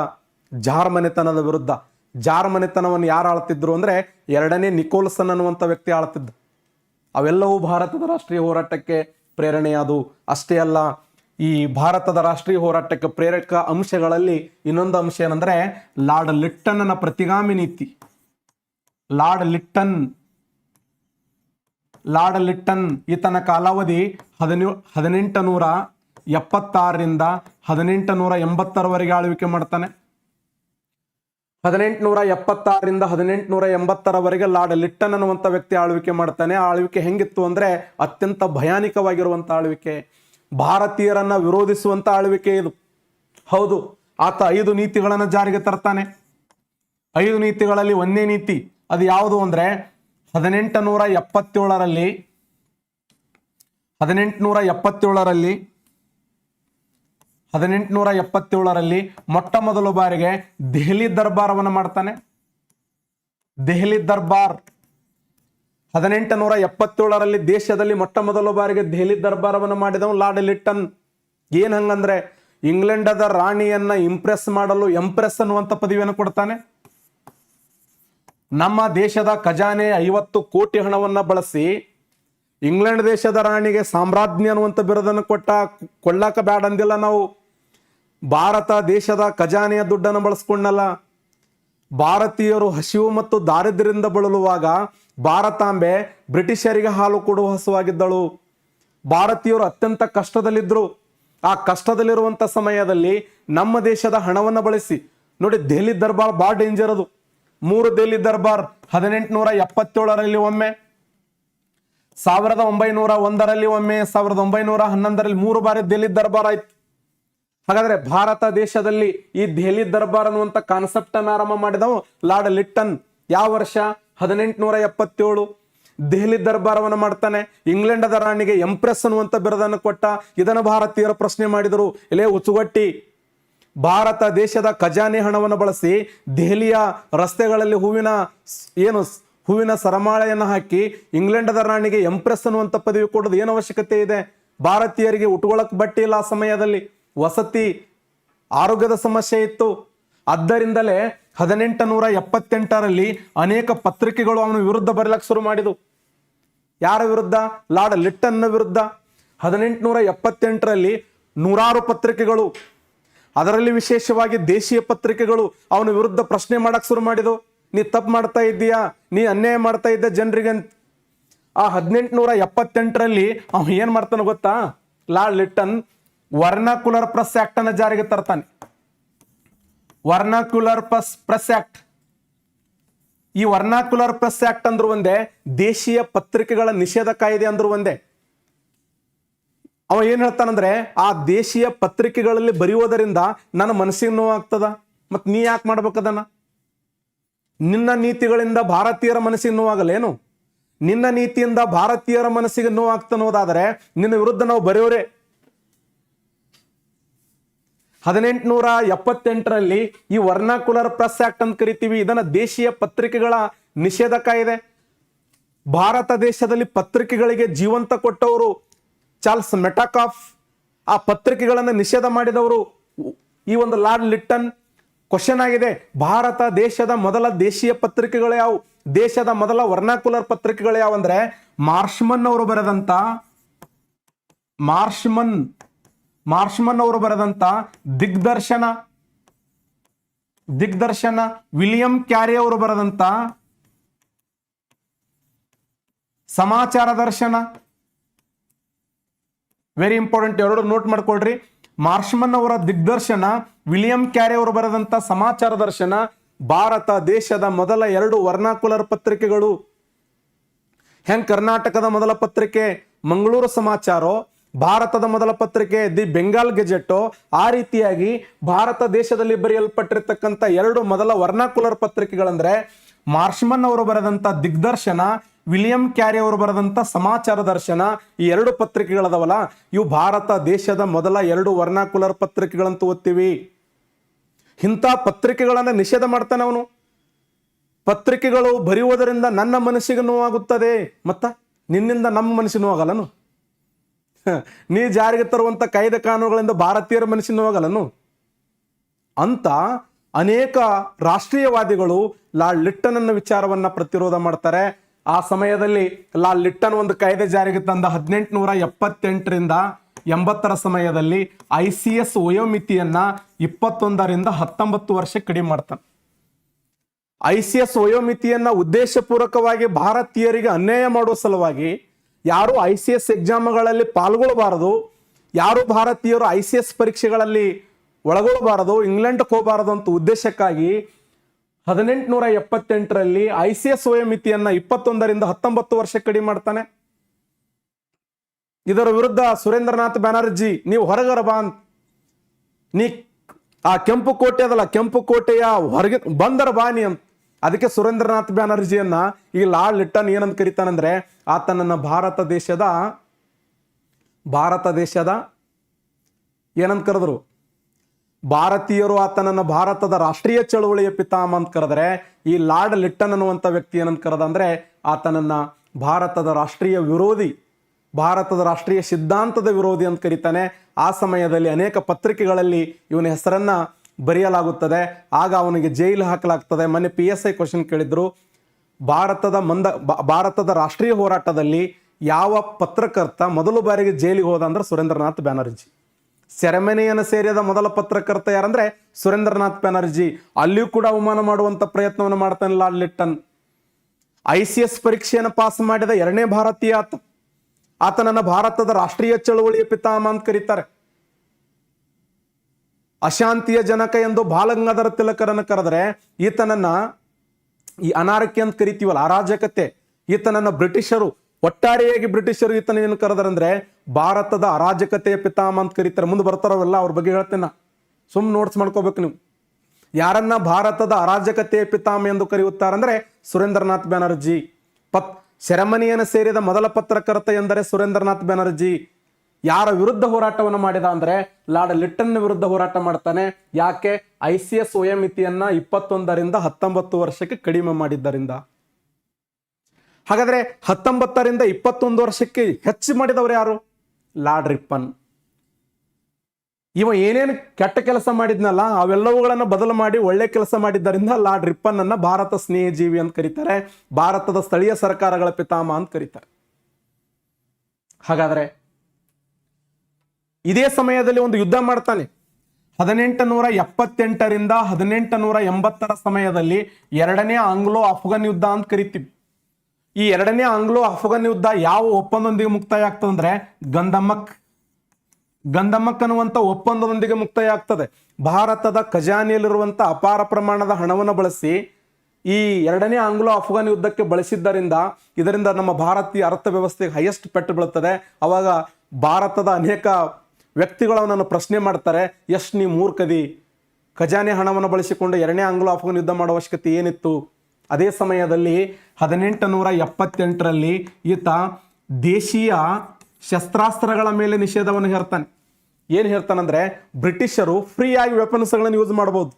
ಜಾರ್ ಮನೆತನದ ವಿರುದ್ಧ. ಜಾರ್ ಮನೆತನವನ್ನು ಯಾರು ಆಳ್ತಿದ್ರು ಅಂದ್ರೆ ಎರಡನೇ ನಿಕೋಲ್ಸನ್ ಅನ್ನುವಂಥ ವ್ಯಕ್ತಿ ಆಳ್ತಿದ್ದ. ಅವೆಲ್ಲವೂ ಭಾರತದ ರಾಷ್ಟ್ರೀಯ ಹೋರಾಟಕ್ಕೆ ಪ್ರೇರಣೆಯಾದವು. ಅಷ್ಟೇ ಅಲ್ಲ ಈ ಭಾರತದ ರಾಷ್ಟ್ರೀಯ ಹೋರಾಟಕ್ಕೆ ಪ್ರೇರಕ ಅಂಶಗಳಲ್ಲಿ ಇನ್ನೊಂದು ಅಂಶ ಏನಂದ್ರೆ ಲಾರ್ಡ್ ಲಿಟ್ಟನ್ನ ಪ್ರತಿಗಾಮಿ ನೀತಿ. ಲಾರ್ಡ್ ಲಿಟ್ಟನ್ ಲಾರ್ಡ್ ಲಿಟ್ಟನ್ ಈತನ ಕಾಲಾವಧಿ ಹದಿನೇ ಹದಿನೆಂಟು ನೂರ ಎಪ್ಪತ್ತಾರರಿಂದ ಹದಿನೆಂಟು ನೂರ ಎಂಬತ್ತರವರೆಗೆ ಆಳ್ವಿಕೆ ಮಾಡ್ತಾನೆ. ಹದಿನೆಂಟುನೂರ ಎಪ್ಪತ್ತಾರರಿಂದ ಹದಿನೆಂಟುನೂರ ಎಂಬತ್ತರವರೆಗೆ ಲಾರ್ಡ್ ಲಿಟ್ಟನ್ ಅನ್ನುವಂಥ ವ್ಯಕ್ತಿ ಆಳ್ವಿಕೆ ಮಾಡ್ತಾನೆ. ಆಳ್ವಿಕೆ ಹೆಂಗಿತ್ತು ಅಂದ್ರೆ ಅತ್ಯಂತ ಭಯಾನಿಕವಾಗಿರುವಂಥ ಆಳ್ವಿಕೆ. ಭಾರತೀಯರನ್ನ ವಿರೋಧಿಸುವಂತ ಆಳ್ವಿಕೆ ಇದು. ಹೌದು, ಆತ ಐದು ನೀತಿಗಳನ್ನು ಜಾರಿಗೆ ತರ್ತಾನೆ. ಐದು ನೀತಿಗಳಲ್ಲಿ ಒಂದೇ ನೀತಿ, ಅದು ಯಾವುದು ಅಂದ್ರೆ ಹದಿನೆಂಟು ನೂರ ಎಪ್ಪತ್ತೇಳರಲ್ಲಿ, ಹದಿನೆಂಟುನೂರ ಎಪ್ಪತ್ತೇಳರಲ್ಲಿ ಹದಿನೆಂಟುನೂರ ಎಪ್ಪತ್ತೇಳರಲ್ಲಿ ಮೊಟ್ಟ ಮೊದಲ ಬಾರಿಗೆ ದೆಹಲಿ ದರ್ಬಾರವನ್ನು ಮಾಡ್ತಾನೆ. ದೆಹಲಿ ದರ್ಬಾರ್. ಹದಿನೆಂಟು ನೂರ ಎಪ್ಪತ್ತೇಳರಲ್ಲಿ ದೇಶದಲ್ಲಿ ಮೊಟ್ಟ ಮೊದಲ ಬಾರಿಗೆ ದೆಹಲಿ ದರ್ಬಾರವನ್ನು ಮಾಡಿದವು ಲಾರ್ಡ್ ಲಿಟನ್ ಏನ್ ಹಂಗಂದ್ರೆ, ಇಂಗ್ಲೆಂಡದ ರಾಣಿಯನ್ನ ಇಂಪ್ರೆಸ್ ಮಾಡಲು ಎಂಪ್ರೆಸ್ ಅನ್ನುವಂಥ ಪದವಿಯನ್ನು ಕೊಡ್ತಾನೆ. ನಮ್ಮ ದೇಶದ ಖಜಾನೆ ಐವತ್ತು ಕೋಟಿ ಹಣವನ್ನ ಬಳಸಿ, ಇಂಗ್ಲೆಂಡ್ ದೇಶದ ರಾಣಿಗೆ ಸಾಮ್ರಾಜ್ಞಿ ಅನ್ನುವಂಥ ಬಿರುದನ್ನು ಕೊಟ್ಟ ಕೊಳ್ಳಾಕ ಬ್ಯಾಡ ಅಂದಿಲ್ಲ ನಾವು. ಭಾರತ ದೇಶದ ಖಜಾನೆಯ ದುಡ್ಡನ್ನು ಬಳಸ್ಕೊಂಡಲ್ಲ. ಭಾರತೀಯರು ಹಸಿವು ಮತ್ತು ದಾರಿದ್ರ್ಯದಿಂದ ಬಳಲುವಾಗ ಭಾರತಾಂಬೆ ಬ್ರಿಟಿಷರಿಗೆ ಹಾಲು ಕೊಡುವ ಹಸುವಾಗಿದ್ದಳು. ಭಾರತೀಯರು ಅತ್ಯಂತ ಕಷ್ಟದಲ್ಲಿದ್ದರು ಆ ಕಷ್ಟದಲ್ಲಿರುವಂಥ ಸಮಯದಲ್ಲಿ ನಮ್ಮ ದೇಶದ ಹಣವನ್ನು ಬಳಸಿ. ನೋಡಿ, ದೆಹಲಿ ದರ್ಬಾರ್ ಭಾಳ ಡೇಂಜರ್ ಅದು. ಮೂರು ದೆಹಲಿ ದರ್ಬಾರ್, ಹದಿನೆಂಟುನೂರ ಎಪ್ಪತ್ತೇಳರಲ್ಲಿ ಒಮ್ಮೆ, ಸಾವಿರದ ಒಂಬೈನೂರ ಒಂದರಲ್ಲಿ ಒಮ್ಮೆ, ಸಾವಿರದ ಒಂಬೈನೂರ ಹನ್ನೊಂದರಲ್ಲಿ ಮೂರು ಬಾರಿ ದೆಹಲಿ ದರ್ಬಾರ್ ಆಯ್ತು. ಹಾಗಾದ್ರೆ ಭಾರತ ದೇಶದಲ್ಲಿ ಈ ದೆಹಲಿ ದರ್ಬಾರ್ ಅನ್ನುವಂಥ ಕಾನ್ಸೆಪ್ಟ್ ಅನ್ನು ಆರಂಭ ಮಾಡಿದವು ಲಾರ್ಡ್ ಲಿಟ್ಟನ್. ಯಾವ ವರ್ಷ? ಹದಿನೆಂಟುನೂರ ಎಪ್ಪತ್ತೇಳು ದೆಹಲಿ ದರ್ಬಾರವನ್ನು ಮಾಡ್ತಾನೆ. ಇಂಗ್ಲೆಂಡದ ರಾಣಿಗೆ ಎಂಪ್ರೆಸ್ ಅನ್ನುವಂಥ ಬಿರುದನ್ನು ಕೊಟ್ಟ ಇದನ್ನು ಭಾರತೀಯರು ಪ್ರಶ್ನೆ ಮಾಡಿದರು. ಎಲೆ ಉಚ್ಚುಗಟ್ಟಿ. ಭಾರತ ದೇಶದ ಖಜಾನೆ ಹಣವನ್ನು ಬಳಸಿ ದೆಹಲಿಯ ರಸ್ತೆಗಳಲ್ಲಿ ಹೂವಿನ ಏನು ಹೂವಿನ ಸರಮಾಳೆಯನ್ನು ಹಾಕಿ ಇಂಗ್ಲೆಂಡದ ರಾಣಿಗೆ ಎಂಪ್ರೆಸ್ ಅನ್ನುವಂಥ ಪದವಿ ಕೊಡೋದು ಏನು ಅವಶ್ಯಕತೆ ಇದೆ? ಭಾರತೀಯರಿಗೆ ಉಟ್ಕೊಳಕ್ ಬಟ್ಟೆ ಇಲ್ಲ ಆ ಸಮಯದಲ್ಲಿ. ವಸತಿ, ಆರೋಗ್ಯದ ಸಮಸ್ಯೆ ಇತ್ತು. ಆದ್ದರಿಂದಲೇ ಹದಿನೆಂಟು ನೂರ ಎಪ್ಪತ್ತೆಂಟರಲ್ಲಿ ಅನೇಕ ಪತ್ರಿಕೆಗಳು ಅವನ ವಿರುದ್ಧ ಬರಲಕ್ಕೆ ಶುರು ಮಾಡಿದವು. ಯಾರ ವಿರುದ್ಧ? ಲಾರ್ಡ್ ಲಿಟ್ಟನ್ನ ವಿರುದ್ಧ. ಹದಿನೆಂಟುನೂರ ಎಪ್ಪತ್ತೆಂಟರಲ್ಲಿ ನೂರಾರು ಪತ್ರಿಕೆಗಳು. ಅದರಲ್ಲಿ ವಿಶೇಷವಾಗಿ ದೇಶೀಯ ಪತ್ರಿಕೆಗಳು ಅವನ ವಿರುದ್ಧ ಪ್ರಶ್ನೆ ಮಾಡಕ್ಕೆ ಶುರು ಮಾಡಿದವು. ನೀ ತಪ್ಪು ಮಾಡ್ತಾ ಇದ್ದೀಯಾ? ನೀ ಅನ್ಯಾಯ ಮಾಡ್ತಾ ಇದ್ದ ಜನರಿಗೆ ಆ ಹದಿನೆಂಟುನೂರ ಎಪ್ಪತ್ತೆಂಟರಲ್ಲಿ ಅವನು ಏನ್ ಮಾಡ್ತಾನೆ ಗೊತ್ತಾ? Lord Lytton vernacular press act ಅನ್ನ ಜಾರಿಗೆ ತರ್ತಾನೆ. Vernacular press press act. ಈ ವರ್ನಾಕ್ಯುಲರ್ ಪ್ರೆಸ್ ಆಕ್ಟ್ ಅಂದ್ರೆ ಒಂದೇ, ದೇಶೀಯ ಪತ್ರಿಕೆಗಳ ನಿಷೇಧ ಕಾಯ್ದೆ ಅಂದ್ರೆ ಒಂದೇ. ಅವ ಏನ್ ಹೇಳ್ತಾನಂದ್ರೆ, ಆ ದೇಶೀಯ ಪತ್ರಿಕೆಗಳಲ್ಲಿ ಬರೆಯುವುದರಿಂದ ನನ್ನ ಮನಸ್ಸಿಗೆ ನೋವಾಗ್ತದ ಮತ್ ನೀ ಯಾಕೆ ಮಾಡ್ಬೇಕದನ್ನ ನಿನ್ನ ನೀತಿಗಳಿಂದ ಭಾರತೀಯರ ಮನಸ್ಸಿಗೆ ನೋವಾಗಲೇನು ನಿನ್ನ ನೀತಿಯಿಂದ ಭಾರತೀಯರ ಮನಸ್ಸಿಗೆ ನೋವಾಗ್ತನ್ನೋದಾದರೆ ನಿನ್ನ ವಿರುದ್ಧ ನಾವು ಬರೆಯೋರೆ. ಹದಿನೆಂಟುನೂರ ಎಪ್ಪತ್ತೆಂಟರಲ್ಲಿ ಈ ವರ್ನಾಕುಲರ್ ಪ್ರೆಸ್ ಆಕ್ಟ್ ಅಂತ ಕರಿತೀವಿ. ಇದನ್ನ ದೇಶೀಯ ಪತ್ರಿಕೆಗಳ ನಿಷೇಧ ಕಾಯ್ದೆ ಭಾರತ ದೇಶದಲ್ಲಿ ಪತ್ರಿಕೆಗಳಿಗೆ ಜೀವಂತ ಕೊಟ್ಟವರು ಚಾರ್ಲ್ಸ್ ಮೆಟಾಕಾಫ್. ಆ ಪತ್ರಿಕೆಗಳನ್ನು ನಿಷೇಧ ಮಾಡಿದವರು ಈ ಒಂದು ಲಾರ್ಡ್ ಲಿಟ್ಟನ್. ಕ್ವಶನ್ ಆಗಿದೆ. ಭಾರತ ದೇಶದ ಮೊದಲ ದೇಶೀಯ ಪತ್ರಿಕೆಗಳು ಯಾವು? ದೇಶದ ಮೊದಲ ವರ್ನಾಕುಲರ್ ಪತ್ರಿಕೆಗಳು ಯಾವ ಅಂದ್ರೆ ಮಾರ್ಷ್ಮನ್ ಅವರು ಬರೆದಂತ ಮಾರ್ಷ್ಮನ್ ಮಾರ್ಷ್ಮನ್ ಅವರು ಬರೆದಂತ ದಿಗ್ದರ್ಶನ ದಿಗ್ದರ್ಶನ, ವಿಲಿಯಂ ಕ್ಯಾರಿ ಅವರು ಬರೆದಂತ ಸಮಾಚಾರ ದರ್ಶನ. ವೆರಿ ಇಂಪಾರ್ಟೆಂಟ್ ಎರಡು ನೋಟ್ ಮಾಡ್ಕೊಳ್ರಿ. ಮಾರ್ಷ್ಮನ್ ಅವರ ದಿಗ್ದರ್ಶನ, ವಿಲಿಯಂ ಕ್ಯಾರಿ ಅವರು ಬರೆದಂತ ಸಮಾಚಾರ ದರ್ಶನ, ಭಾರತ ದೇಶದ ಮೊದಲ ಎರಡು ವರ್ನಾಕುಲರ್ ಪತ್ರಿಕೆಗಳು. ಹೆಂಗ್ ಕರ್ನಾಟಕದ ಮೊದಲ ಪತ್ರಿಕೆ, ಮಂಗಳೂರು ಸಮಾಚಾರ ಭಾರತದ ಮೊದಲ ಪತ್ರಿಕೆ ದಿ ಬೆಂಗಾಲ್ ಗೆಜೆಟ್, ಆ ರೀತಿಯಾಗಿ ಭಾರತ ದೇಶದಲ್ಲಿ ಬರೆಯಲ್ಪಟ್ಟಿರ್ತಕ್ಕಂಥ ಎರಡು ಮೊದಲ ವರ್ಣಾಕುಲರ್ ಪತ್ರಿಕೆಗಳಂದ್ರೆ ಮಾರ್ಷ್ಮನ್ ಅವರು ಬರೆದಂತ ದಿಗ್ದರ್ಶನ, ವಿಲಿಯಂ ಕ್ಯಾರಿ ಅವರು ಬರೆದಂತ ಸಮಾಚಾರ ದರ್ಶನ, ಈ ಎರಡು ಪತ್ರಿಕೆಗಳದವಲ್ಲ. ಇವು ಭಾರತ ದೇಶದ ಮೊದಲ ಎರಡು ವರ್ಣಾಕುಲರ್ ಪತ್ರಿಕೆಗಳಂತೂ ಓದ್ತೀವಿ. ಇಂಥ ಪತ್ರಿಕೆಗಳನ್ನ ನಿಷೇಧ ಮಾಡ್ತಾನೆ ಅವನು. ಪತ್ರಿಕೆಗಳು ಬರೆಯುವುದರಿಂದ ನನ್ನ ಮನಸ್ಸಿಗೆ ನೋವಾಗುತ್ತದೆ. ಮತ್ತ ನಿನ್ನಿಂದ ನಮ್ಮ ಮನಸ್ಸಿಗೆ ನೋವಾಗಲ್ಲನು ನೀ ಜಾರಿಗೆ ತರುವಂತ ಕಾಯ್ದೆ ಕಾನೂನುಗಳಿಂದ ಭಾರತೀಯರ ಮನಸ್ಸಿಗೆ ನೋವಾಗಲ್ಲನು ಅಂತ ಅನೇಕ ರಾಷ್ಟ್ರೀಯವಾದಿಗಳು ಲಾಲ್ ಲಿಟ್ಟನ್ ವಿಚಾರವನ್ನ ಪ್ರತಿರೋಧ ಮಾಡ್ತಾರೆ. ಆ ಸಮಯದಲ್ಲಿ ಲಾಲ್ ಲಿಟ್ಟನ್ ಒಂದು ಕಾಯ್ದೆ ಜಾರಿಗೆ ತಂದ ಹದಿನೆಂಟುನೂರ ಎಪ್ಪತ್ತೆಂಟರಿಂದ ಎಂಬತ್ತರ ಸಮಯದಲ್ಲಿ ಐ ಸಿ ಎಸ್ ವಯೋಮಿತಿಯನ್ನ ಇಪ್ಪತ್ತೊಂದರಿಂದ ಹತ್ತೊಂಬತ್ತು ವರ್ಷ ಕಡಿಮೆ ಮಾಡ್ತಾನೆ. ಐ ಸಿ ಎಸ್ ವಯೋಮಿತಿಯನ್ನ ಉದ್ದೇಶಪೂರ್ವಕವಾಗಿ ಭಾರತೀಯರಿಗೆ ಅನ್ಯಾಯ ಮಾಡುವ ಸಲುವಾಗಿ ಯಾರು ಐ ಸಿ ಎಸ್ ಎಕ್ಸಾಮ್ಗಳಲ್ಲಿ ಪಾಲ್ಗೊಳ್ಳಬಾರದು, ಯಾರು ಭಾರತೀಯರು ಐ ಸಿ ಎಸ್ ಪರೀಕ್ಷೆಗಳಲ್ಲಿ ಒಳಗೊಳ್ಳಬಾರದು, ಇಂಗ್ಲೆಂಡ್ಗೆ ಹೋಗಬಾರದು ಅಂತ ಉದ್ದೇಶಕ್ಕಾಗಿ ಹದಿನೆಂಟುನೂರ ಎಪ್ಪತ್ತೆಂಟರಲ್ಲಿ ಐ ಸಿ ಎಸ್ ವಯೋಮಿತಿಯನ್ನ ಇಪ್ಪತ್ತೊಂದರಿಂದ ಹತ್ತೊಂಬತ್ತು ವರ್ಷ ಕಡಿಮೆ ಮಾಡ್ತಾನೆ. ಇದರ ವಿರುದ್ಧ ಸುರೇಂದ್ರನಾಥ್ ಬ್ಯಾನರ್ಜಿ, ನೀವು ಹೊರಗರ ಬಾ ನೀ, ಆ ಕೆಂಪು ಕೋಟೆ ಅದಲ್ಲ, ಕೆಂಪು ಕೋಟೆಯ ಹೊರಗೆ ಬಂದರ ಬಾನಿ ಅಂತ. ಅದಕ್ಕೆ ಸುರೇಂದ್ರನಾಥ್ ಬ್ಯಾನರ್ಜಿಯನ್ನ ಈ ಲಾರ್ಡ್ ಲಿಟ್ಟನ್ ಏನಂತ ಕರೀತಾನಂದ್ರೆ, ಆತನನ್ನ ಭಾರತ ದೇಶದ ಭಾರತ ದೇಶದ ಏನಂತ ಕರೆದ್ರು? ಭಾರತೀಯರು ಆತನನ್ನ ಭಾರತದ ರಾಷ್ಟ್ರೀಯ ಚಳುವಳಿಯ ಪಿತಾಮ ಅಂತ ಕರೆದ್ರೆ, ಈ ಲಾರ್ಡ್ ಲಿಟ್ಟನ್ ಅನ್ನುವಂಥ ವ್ಯಕ್ತಿ ಏನಂತ ಕರೆದಂದ್ರೆ ಆತನನ್ನ ಭಾರತದ ರಾಷ್ಟ್ರೀಯ ವಿರೋಧಿ, ಭಾರತದ ರಾಷ್ಟ್ರೀಯ ಸಿದ್ಧಾಂತದ ವಿರೋಧಿ ಅಂತ ಕರೀತಾನೆ. ಆ ಸಮಯದಲ್ಲಿ ಅನೇಕ ಪತ್ರಿಕೆಗಳಲ್ಲಿ ಇವನ ಹೆಸರನ್ನ ಬರೆಯಲಾಗುತ್ತದೆ. ಆಗ ಅವನಿಗೆ ಜೈಲು ಹಾಕಲಾಗ್ತದೆ. ಮೊನ್ನೆ ಪಿ ಎಸ್ ಐ ಕ್ವಶನ್ ಕೇಳಿದ್ರು. ಭಾರತದ ಮಂದ ಭಾರತದ ರಾಷ್ಟ್ರೀಯ ಹೋರಾಟದಲ್ಲಿ ಯಾವ ಪತ್ರಕರ್ತ ಮೊದಲು ಬಾರಿಗೆ ಜೈಲಿಗೆ ಹೋದ ಅಂದ್ರೆ ಸುರೇಂದ್ರನಾಥ್ ಬ್ಯಾನರ್ಜಿ. ಸೆರೆಮನೆಯನ್ನು ಸೇರಿದ ಮೊದಲ ಪತ್ರಕರ್ತ ಯಾರಂದ್ರೆ ಸುರೇಂದ್ರನಾಥ್ ಬ್ಯಾನರ್ಜಿ. ಅಲ್ಲಿಯೂ ಕೂಡ ಅವಮಾನ ಮಾಡುವಂತ ಪ್ರಯತ್ನವನ್ನು ಮಾಡ್ತಾನೆ Lord Lytton. I C S ಪರೀಕ್ಷೆಯನ್ನು ಪಾಸ್ ಮಾಡಿದ ಎರಡನೇ ಭಾರತೀಯ ಆತ. ಆತನನ್ನ ಭಾರತದ ರಾಷ್ಟ್ರೀಯ ಚಳುವಳಿಯ ಪಿತಾಮ ಅಂತ ಕರೀತಾರೆ. ಅಶಾಂತಿಯ ಜನಕ ಎಂದು ಬಾಲಗಂಗಾಧರ ತಿಲಕರನ್ನು ಕರೆದ್ರೆ ಈತನನ್ನ ಈ ಅನಾರಕ್ಯ ಅಂತ ಕರಿತೀವಲ್ಲ ಅರಾಜಕತೆ. ಈತನನ್ನ ಬ್ರಿಟಿಷರು, ಒಟ್ಟಾರೆಯಾಗಿ ಬ್ರಿಟಿಷರು ಈತನ ಏನು ಕರೆದ್ರಂದ್ರೆ ಭಾರತದ ಅರಾಜಕತೆಯ ಪಿತಾಮ ಅಂತ ಕರೀತಾರೆ. ಮುಂದೆ ಬರ್ತಾರವೆಲ್ಲ ಅವ್ರ ಬಗ್ಗೆ ಹೇಳ್ತೇನೆ ಸುಮ್ ನೋಟ್ಸ್ ಮಾಡ್ಕೋಬೇಕು ನೀವು. ಯಾರನ್ನ ಭಾರತದ ಅರಾಜಕತೆಯ ಪಿತಾಮ ಎಂದು ಕರೆಯುತ್ತಾರಂದ್ರೆ ಸುರೇಂದ್ರನಾಥ್ ಬ್ಯಾನರ್ಜಿ. ಪತ್, ಸೆರೆಮನಿಯನ್ನು ಸೇರಿದ ಮೊದಲ ಪತ್ರಕರ್ತ ಎಂದರೆ ಸುರೇಂದ್ರನಾಥ್ ಬ್ಯಾನರ್ಜಿ. ಯಾರ ವಿರುದ್ಧ ಹೋರಾಟವನ್ನು ಮಾಡಿದ ಅಂದ್ರೆ ಲಾರ್ಡ್ ಲಿಟ್ಟನ್ ವಿರುದ್ಧ ಹೋರಾಟ ಮಾಡ್ತಾನೆ. ಯಾಕೆ? ಐ ಸಿ ಎಸ್ ವಯೋಮಿತಿಯನ್ನ ಇಪ್ಪತ್ತೊಂದರಿಂದ ಹತ್ತೊಂಬತ್ತು ವರ್ಷಕ್ಕೆ ಕಡಿಮೆ ಮಾಡಿದ್ದರಿಂದ. ಹಾಗಾದ್ರೆ ಹತ್ತೊಂಬತ್ತರಿಂದ ಇಪ್ಪತ್ತೊಂದು ವರ್ಷಕ್ಕೆ ಹೆಚ್ಚು ಮಾಡಿದವರು ಯಾರು? Lord Ripon. ಇವ ಏನೇನು ಕೆಟ್ಟ ಕೆಲಸ ಮಾಡಿದ್ನಲ್ಲ, ಅವೆಲ್ಲವುಗಳನ್ನು ಬದಲು ಮಾಡಿ ಒಳ್ಳೆ ಕೆಲಸ ಮಾಡಿದ್ದರಿಂದ ಲಾರ್ಡ್ ರಿಪ್ಪನ್ ಅನ್ನ ಭಾರತ ಸ್ನೇಹಜೀವಿ ಅಂತ ಕರೀತಾರೆ. ಭಾರತದ ಸ್ಥಳೀಯ ಸರ್ಕಾರಗಳ ಪಿತಾಮ ಅಂತ ಕರೀತಾರೆ. ಹಾಗಾದ್ರೆ ಇದೇ ಸಮಯದಲ್ಲಿ ಒಂದು ಯುದ್ಧ ಮಾಡ್ತಾನೆ. ಹದಿನೆಂಟು ನೂರ ಎಪ್ಪತ್ತೆಂಟರಿಂದ ಹದಿನೆಂಟು ನೂರ ಎಂಬತ್ತರ ಸಮಯದಲ್ಲಿ ಎರಡನೇ ಆಂಗ್ಲೋ ಅಫ್ಘಾನ್ ಯುದ್ಧ ಅಂತ ಕರಿತೀವಿ. ಈ ಎರಡನೇ ಆಂಗ್ಲೋ ಅಫ್ಘಾನ್ ಯುದ್ಧ ಯಾವ ಒಪ್ಪಂದದೊಂದಿಗೆ ಮುಕ್ತಾಯ ಆಗ್ತದಂದ್ರೆ ಗಂಧಮ್ಮಕ್. ಗಂಧಮ್ಮಕ್ ಅನ್ನುವಂಥ ಒಪ್ಪಂದದೊಂದಿಗೆ ಮುಕ್ತಾಯ ಆಗ್ತದೆ ಭಾರತದ ಖಜಾನೆಯಲ್ಲಿರುವಂಥ ಅಪಾರ ಪ್ರಮಾಣದ ಹಣವನ್ನು ಬಳಸಿ ಈ ಎರಡನೇ ಆಂಗ್ಲೋ ಅಫ್ಘಾನ್ ಯುದ್ಧಕ್ಕೆ ಬಳಸಿದ್ದರಿಂದ ಇದರಿಂದ ನಮ್ಮ ಭಾರತೀಯ ಅರ್ಥವ್ಯವಸ್ಥೆಗೆ ಹೈಯೆಸ್ಟ್ ಪೆಟ್ಟು ಬೀಳುತ್ತದೆ. ಅವಾಗ ಭಾರತದ ಅನೇಕ ವ್ಯಕ್ತಿಗಳು ಅವನನ್ನು ಪ್ರಶ್ನೆ ಮಾಡ್ತಾರೆ, ಎಷ್ಟು ನೀ ಮೂರ್ಖದಿ? ಖಜಾನೆ ಹಣವನ್ನು ಬಳಸಿಕೊಂಡು ಎರಡನೇ ಆಂಗ್ಲ ಆಫ್ಗನ್ ಯುದ್ಧ ಮಾಡುವ ಅವಶ್ಯಕತೆ ಏನಿತ್ತು? ಅದೇ ಸಮಯದಲ್ಲಿ ಹದಿನೆಂಟು ನೂರ ಎಪ್ಪತ್ತೆಂಟರಲ್ಲಿ ಈತ ದೇಶೀಯ ಶಸ್ತ್ರಾಸ್ತ್ರಗಳ ಮೇಲೆ ನಿಷೇಧವನ್ನು ಹೇರ್ತಾನೆ. ಏನು ಹೇಳ್ತಾನಂದ್ರೆ ಬ್ರಿಟಿಷರು ಫ್ರೀಯಾಗಿ ವೆಪನ್ಸ್ಗಳನ್ನು ಯೂಸ್ ಮಾಡಬಹುದು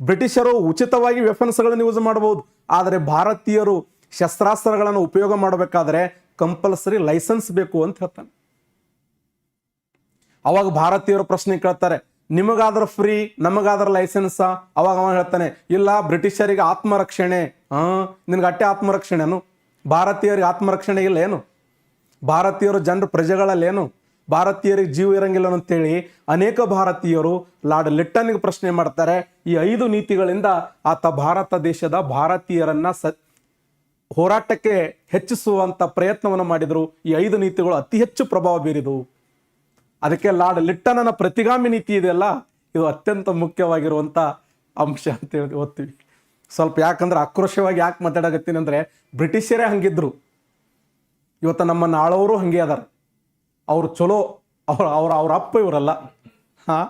ಬ್ರಿಟಿಷರು ಉಚಿತವಾಗಿ ವೆಪನ್ಸ್ಗಳನ್ನು ಯೂಸ್ ಮಾಡಬಹುದು ಆದರೆ ಭಾರತೀಯರು ಶಸ್ತ್ರಾಸ್ತ್ರಗಳನ್ನು ಉಪಯೋಗ ಮಾಡಬೇಕಾದ್ರೆ ಕಂಪಲ್ಸರಿ ಲೈಸೆನ್ಸ್ ಬೇಕು ಅಂತ ಹೇಳ್ತಾನೆ. ಅವಾಗ ಭಾರತೀಯರು ಪ್ರಶ್ನೆ ಕೇಳ್ತಾರೆ, ನಿಮಗಾದ್ರೂ ಫ್ರೀ ನಮಗಾದ್ರ ಲೈಸೆನ್ಸ್ ಅವಾಗ ಅವನು ಹೇಳ್ತಾನೆ, ಇಲ್ಲ, ಬ್ರಿಟಿಷರಿಗೆ ಆತ್ಮರಕ್ಷಣೆ ಹಾ ನಿನ್ಗೆ ಅಟ್ಟೆ ಆತ್ಮರಕ್ಷಣೆನು? ಭಾರತೀಯರಿಗೆ ಆತ್ಮರಕ್ಷಣೆ ಇಲ್ಲ ಏನು? ಭಾರತೀಯರು ಜನರು ಪ್ರಜೆಗಳಲ್ಲೇನು ಭಾರತೀಯರಿಗೆ ಜೀವ ಇರಂಗಿಲ್ಲ ಅಂತೇಳಿ ಅನೇಕ ಭಾರತೀಯರು ಲಾರ್ಡ್ ಲಿಟ್ಟನ್ಗೆ ಪ್ರಶ್ನೆ ಮಾಡ್ತಾರೆ. ಈ ಐದು ನೀತಿಗಳಿಂದ ಆತ ಭಾರತ ದೇಶದ ಭಾರತೀಯರನ್ನ ಸ, ಹೋರಾಟಕ್ಕೆ ಹೆಚ್ಚಿಸುವಂತ ಪ್ರಯತ್ನವನ್ನು ಮಾಡಿದರು. ಈ ಐದು ನೀತಿಗಳು ಅತಿ ಹೆಚ್ಚು ಪ್ರಭಾವ ಬೀರಿದವು. ಅದಕ್ಕೆ ಲಾರ್ಡ್ ಲಿಟ್ಟನನ ಪ್ರತಿಗಾಮಿ ನೀತಿ ಇದೆಯಲ್ಲ, ಇದು ಅತ್ಯಂತ ಮುಖ್ಯವಾಗಿರುವಂಥ ಅಂಶ ಅಂತ ಹೇಳಿ ಓದ್ತೀವಿ. ಸ್ವಲ್ಪ ಯಾಕಂದ್ರೆ ಆಕ್ರೋಶವಾಗಿ ಯಾಕೆ ಮಾತಾಡಕತ್ತೀನಿ ಅಂದರೆ, ಬ್ರಿಟಿಷರೇ ಹಂಗಿದ್ರು. ಇವತ್ತು ನಮ್ಮ ನಾಳವರು ಹಂಗೆ ಅದಾರ. ಅವ್ರು ಚಲೋ, ಅವ್ರ ಅವ್ರ ಅವ್ರ ಅಪ್ಪ ಇವರಲ್ಲ. ಹಾಂ?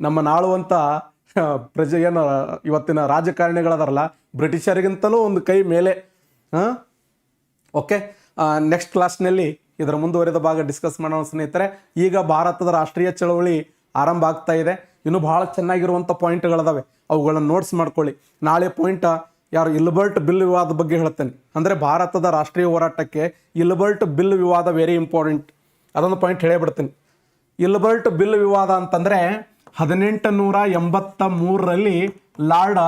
ನಮ್ಮ ನಾಳುವಂಥ ಪ್ರಜೆ ಏನು, ಇವತ್ತಿನ ರಾಜಕಾರಣಿಗಳದಾರಲ್ಲ, ಬ್ರಿಟಿಷರಿಗಿಂತಲೂ ಒಂದು ಕೈ ಮೇಲೆ, ಹಾಂ? ಓಕೆ ನೆಕ್ಸ್ಟ್ ಕ್ಲಾಸ್ನಲ್ಲಿ ಇದರ ಮುಂದುವರೆದ ಭಾಗ ಡಿಸ್ಕಸ್ ಮಾಡೋಣ ಸ್ನೇಹಿತರೆ. ಈಗ ಭಾರತದ ರಾಷ್ಟ್ರೀಯ ಚಳವಳಿ ಆರಂಭ ಆಗ್ತಾ ಇದೆ. ಇನ್ನು ಭಾಳ ಚೆನ್ನಾಗಿರುವಂಥ ಪಾಯಿಂಟ್ಗಳಿದಾವೆ ಅವುಗಳನ್ನು ನೋಟ್ಸ್ ಮಾಡ್ಕೊಳ್ಳಿ. ನಾಳೆ ಪಾಯಿಂಟ್ ಯಾರು ಇಲ್ಬರ್ಟ್ ಬಿಲ್ ವಿವಾದ ಬಗ್ಗೆ ಹೇಳ್ತೇನೆ. ಅಂದರೆ ಭಾರತದ ರಾಷ್ಟ್ರೀಯ ಹೋರಾಟಕ್ಕೆ ಇಲ್ಬರ್ಟ್ ಬಿಲ್ ವಿವಾದ ವೆರಿ ಇಂಪಾರ್ಟೆಂಟ್ ಅದೊಂದು ಪಾಯಿಂಟ್ ಹೇಳೇ ಇಲ್ಬರ್ಟ್ ಬಿಲ್ ವಿವಾದ ಅಂತಂದ್ರೆ ಹದಿನೆಂಟು ನೂರ ಎಂಬತ್ತ ಮೂರರಲ್ಲಿ ಲಾರ್ಡ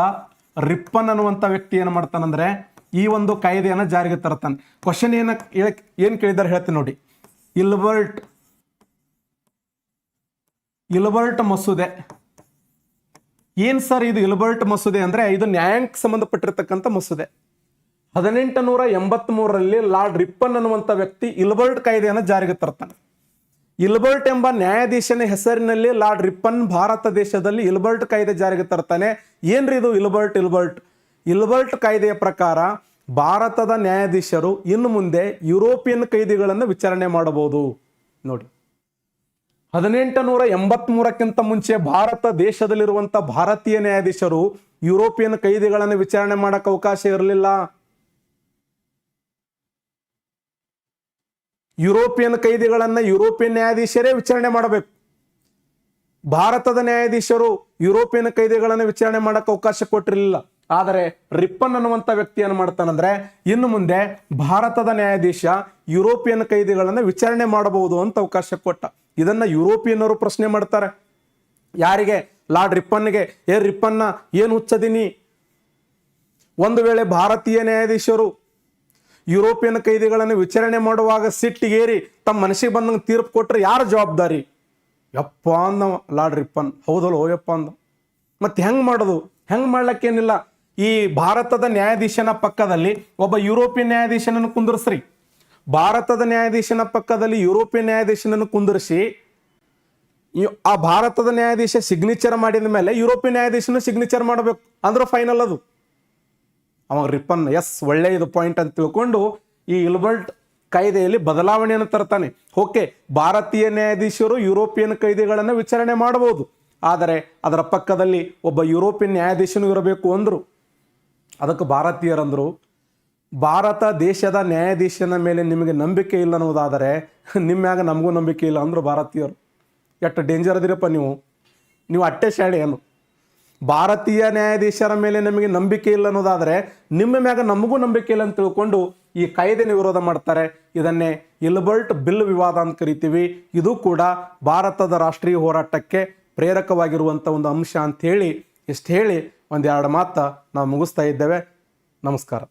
ರಿಪ್ಪನ್ ಅನ್ನುವಂಥ ವ್ಯಕ್ತಿ ಏನು ಮಾಡ್ತಾನಂದ್ರೆ ಈ ಒಂದು ಕಾಯ್ದೆಯನ್ನು ಜಾರಿಗೆ ತರ್ತಾನೆ ಕ್ವಶನ್ ಏನ ಏನು ಕೇಳಿದ್ದಾರೆ ಹೇಳ್ತೀನಿ ನೋಡಿ. ಇಲ್ಬರ್ಟ್ ಇಲ್ಬರ್ಟ್ ಮಸೂದೆ. ಏನು ಸರ್ ಇದು ಇಲ್ಬರ್ಟ್ ಮಸೂದೆ ಅಂದ್ರೆ ಇದು ನ್ಯಾಯಾಂಗಕ್ಕೆ ಸಂಬಂಧಪಟ್ಟಿರ್ತಕ್ಕಂಥ ಮಸೂದೆ. ಹದಿನೆಂಟು ನೂರ ಎಂಬತ್ತ್ ಮೂರರಲ್ಲಿ ಲಾರ್ಡ್ ರಿಪ್ಪನ್ ಅನ್ನುವಂಥ ವ್ಯಕ್ತಿ ಇಲ್ಬರ್ಟ್ ಕಾಯ್ದೆಯನ್ನು ಜಾರಿಗೆ ತರ್ತಾನೆ ಇಲ್ಬರ್ಟ್ ಎಂಬ ನ್ಯಾಯಾಧೀಶನ ಹೆಸರಿನಲ್ಲಿ ಲಾರ್ಡ್ ರಿಪ್ಪನ್ ಭಾರತ ದೇಶದಲ್ಲಿ ಇಲ್ಬರ್ಟ್ ಕಾಯ್ದೆ ಜಾರಿಗೆ ತರ್ತಾನೆ ಏನ್ರಿ ಇದು ಇಲ್ಬರ್ಟ್ ಇಲ್ಬರ್ಟ್? ಇಲ್ಬರ್ಟ್ ಕಾಯ್ದೆಯ ಪ್ರಕಾರ ಭಾರತದ ನ್ಯಾಯಾಧೀಶರು ಇನ್ನು ಮುಂದೆ ಯುರೋಪಿಯನ್ ಕೈದಿಗಳನ್ನು ವಿಚಾರಣೆ ಮಾಡಬಹುದು. ನೋಡಿ. ಹದಿನೆಂಟು ನೂರ ಎಂಬತ್ಮೂರಕ್ಕಿಂತ ಮುಂಚೆ ಭಾರತ ದೇಶದಲ್ಲಿರುವಂಥ ಭಾರತೀಯ ನ್ಯಾಯಾಧೀಶರು ಯುರೋಪಿಯನ್ ಕೈದಿಗಳನ್ನು ವಿಚಾರಣೆ ಮಾಡಕ್ಕೆ ಅವಕಾಶ ಇರಲಿಲ್ಲ. ಯುರೋಪಿಯನ್ ಕೈದಿಗಳನ್ನು ಯುರೋಪಿಯನ್ ನ್ಯಾಯಾಧೀಶರೇ ವಿಚಾರಣೆ ಮಾಡಬೇಕು. ಭಾರತದ ನ್ಯಾಯಾಧೀಶರು ಯುರೋಪಿಯನ್ ಕೈದಿಗಳನ್ನು ವಿಚಾರಣೆ ಮಾಡಕ್ಕೆ ಅವಕಾಶ ಕೊಟ್ಟಿರಲಿಲ್ಲ. ಆದರೆ ರಿಪ್ಪನ್ ಅನ್ನುವಂಥ ವ್ಯಕ್ತಿ ಏನು ಮಾಡ್ತಾನಂದ್ರೆ, ಇನ್ನು ಮುಂದೆ ಭಾರತದ ನ್ಯಾಯಾಧೀಶ ಯುರೋಪಿಯನ್ ಕೈದಿಗಳನ್ನು ವಿಚಾರಣೆ ಮಾಡಬಹುದು ಅಂತ ಅವಕಾಶ ಕೊಟ್ಟ. ಇದನ್ನ ಯುರೋಪಿಯನ್ನರು ಪ್ರಶ್ನೆ ಮಾಡ್ತಾರೆ. ಯಾರಿಗೆ? ಲಾರ್ಡ್ ರಿಪ್ಪನ್ಗೆ. ಏ ರಿಪ್ಪನ್ನ, ಏನು ಹುಚ್ಚದಿನಿ? ಒಂದು ವೇಳೆ ಭಾರತೀಯ ನ್ಯಾಯಾಧೀಶರು ಯುರೋಪಿಯನ್ ಕೈದಿಗಳನ್ನು ವಿಚಾರಣೆ ಮಾಡುವಾಗ ಸಿಟ್ಟಿಗೇರಿ ತಮ್ಮ ಮನಸ್ಸಿಗೆ ಬಂದಂಗೆ ತೀರ್ಪು ಕೊಟ್ಟರೆ ಯಾರ ಜವಾಬ್ದಾರಿ? ಯಪ್ಪ ಅಂದ ಲಾರ್ಡ್ ರಿಪ್ಪನ್. ಹೌದಲ್ಲ ಓಯಪ್ಪ ಅಂದ. ಮತ್ತೆ ಹೆಂಗ್ ಮಾಡೋದು? ಹೆಂಗ್ ಮಾಡ್ಲಕ್ಕೇನಿಲ್ಲ? ಈ ಭಾರತದ ನ್ಯಾಯಾಧೀಶನ ಪಕ್ಕದಲ್ಲಿ ಒಬ್ಬ ಯುರೋಪಿಯನ್ ನ್ಯಾಯಾಧೀಶನನ್ನು ಕುಂದಿರ್ಸ್ರಿ. ಭಾರತದ ನ್ಯಾಯಾಧೀಶನ ಪಕ್ಕದಲ್ಲಿ ಯುರೋಪಿಯನ್ ನ್ಯಾಯಾಧೀಶನನ್ನು ಕುಂದಿರಿಸಿ ಆ ಭಾರತದ ನ್ಯಾಯಾಧೀಶ ಸಿಗ್ನೇಚರ್ ಮಾಡಿದ ಮೇಲೆ ಯುರೋಪಿಯನ್ ನ್ಯಾಯಾಧೀಶನ ಸಿಗ್ನೇಚರ್ ಮಾಡಬೇಕು. ಅಂದ್ರೆ ಫೈನಲ್ ಅದು. ಅವ ರಿಪ್ಪನ್ ಎಸ್ ಒಳ್ಳೆ ಇದು ಪಾಯಿಂಟ್ ಅಂತ ತಿಳ್ಕೊಂಡು ಈ ಇಲ್ಬರ್ಟ್ ಕಾಯ್ದೆಯಲ್ಲಿ ಬದಲಾವಣೆಯನ್ನು ತರ್ತಾನೆ. ಓಕೆ, ಭಾರತೀಯ ನ್ಯಾಯಾಧೀಶರು ಯುರೋಪಿಯನ್ ಕೈದಿಗಳನ್ನು ವಿಚಾರಣೆ ಮಾಡಬಹುದು. ಆದರೆ ಅದರ ಪಕ್ಕದಲ್ಲಿ ಒಬ್ಬ ಯುರೋಪಿಯನ್ ನ್ಯಾಯಾಧೀಶನು ಇರಬೇಕು ಅಂದರು. ಅದಕ್ಕೆ ಭಾರತೀಯರಂದರು, ಭಾರತ ದೇಶದ ನ್ಯಾಯಾಧೀಶನ ಮೇಲೆ ನಿಮಗೆ ನಂಬಿಕೆ ಇಲ್ಲ ಅನ್ನೋದಾದರೆ ನಿಮ್ಮ ಮ್ಯಾಗ ನಮಗೂ ನಂಬಿಕೆ ಇಲ್ಲ ಅಂದರು ಭಾರತೀಯರು. ಎಷ್ಟು ಡೇಂಜರ್ ಅದಿರಪ್ಪ ನೀವು. ನೀವು ಅಟ್ಟೆ ಶಾಲೆ ಏನು. ಭಾರತೀಯ ನ್ಯಾಯಾಧೀಶರ ಮೇಲೆ ನಿಮಗೆ ನಂಬಿಕೆ ಇಲ್ಲ ಅನ್ನೋದಾದರೆ ನಿಮ್ಮ ಮ್ಯಾಗ ನಮಗೂ ನಂಬಿಕೆ ಇಲ್ಲ ಅಂತ ತಿಳ್ಕೊಂಡು ಈ ಕಾಯ್ದೆನ ವಿರೋಧ ಮಾಡ್ತಾರೆ. ಇದನ್ನೇ ಇಲ್ಬರ್ಟ್ ಬಿಲ್ ವಿವಾದ ಅಂತ ಕರಿತೀವಿ. ಇದು ಕೂಡ ಭಾರತದ ರಾಷ್ಟ್ರೀಯ ಹೋರಾಟಕ್ಕೆ ಪ್ರೇರಕವಾಗಿರುವಂಥ ಒಂದು ಅಂಶ ಅಂತ ಹೇಳಿ, ಇಷ್ಟು ಹೇಳಿ ಒಂದೆರಡು ಮಾತು ನಾವು ಮುಗಿಸ್ತಾ ಇದ್ದೇವೆ. ನಮಸ್ಕಾರ.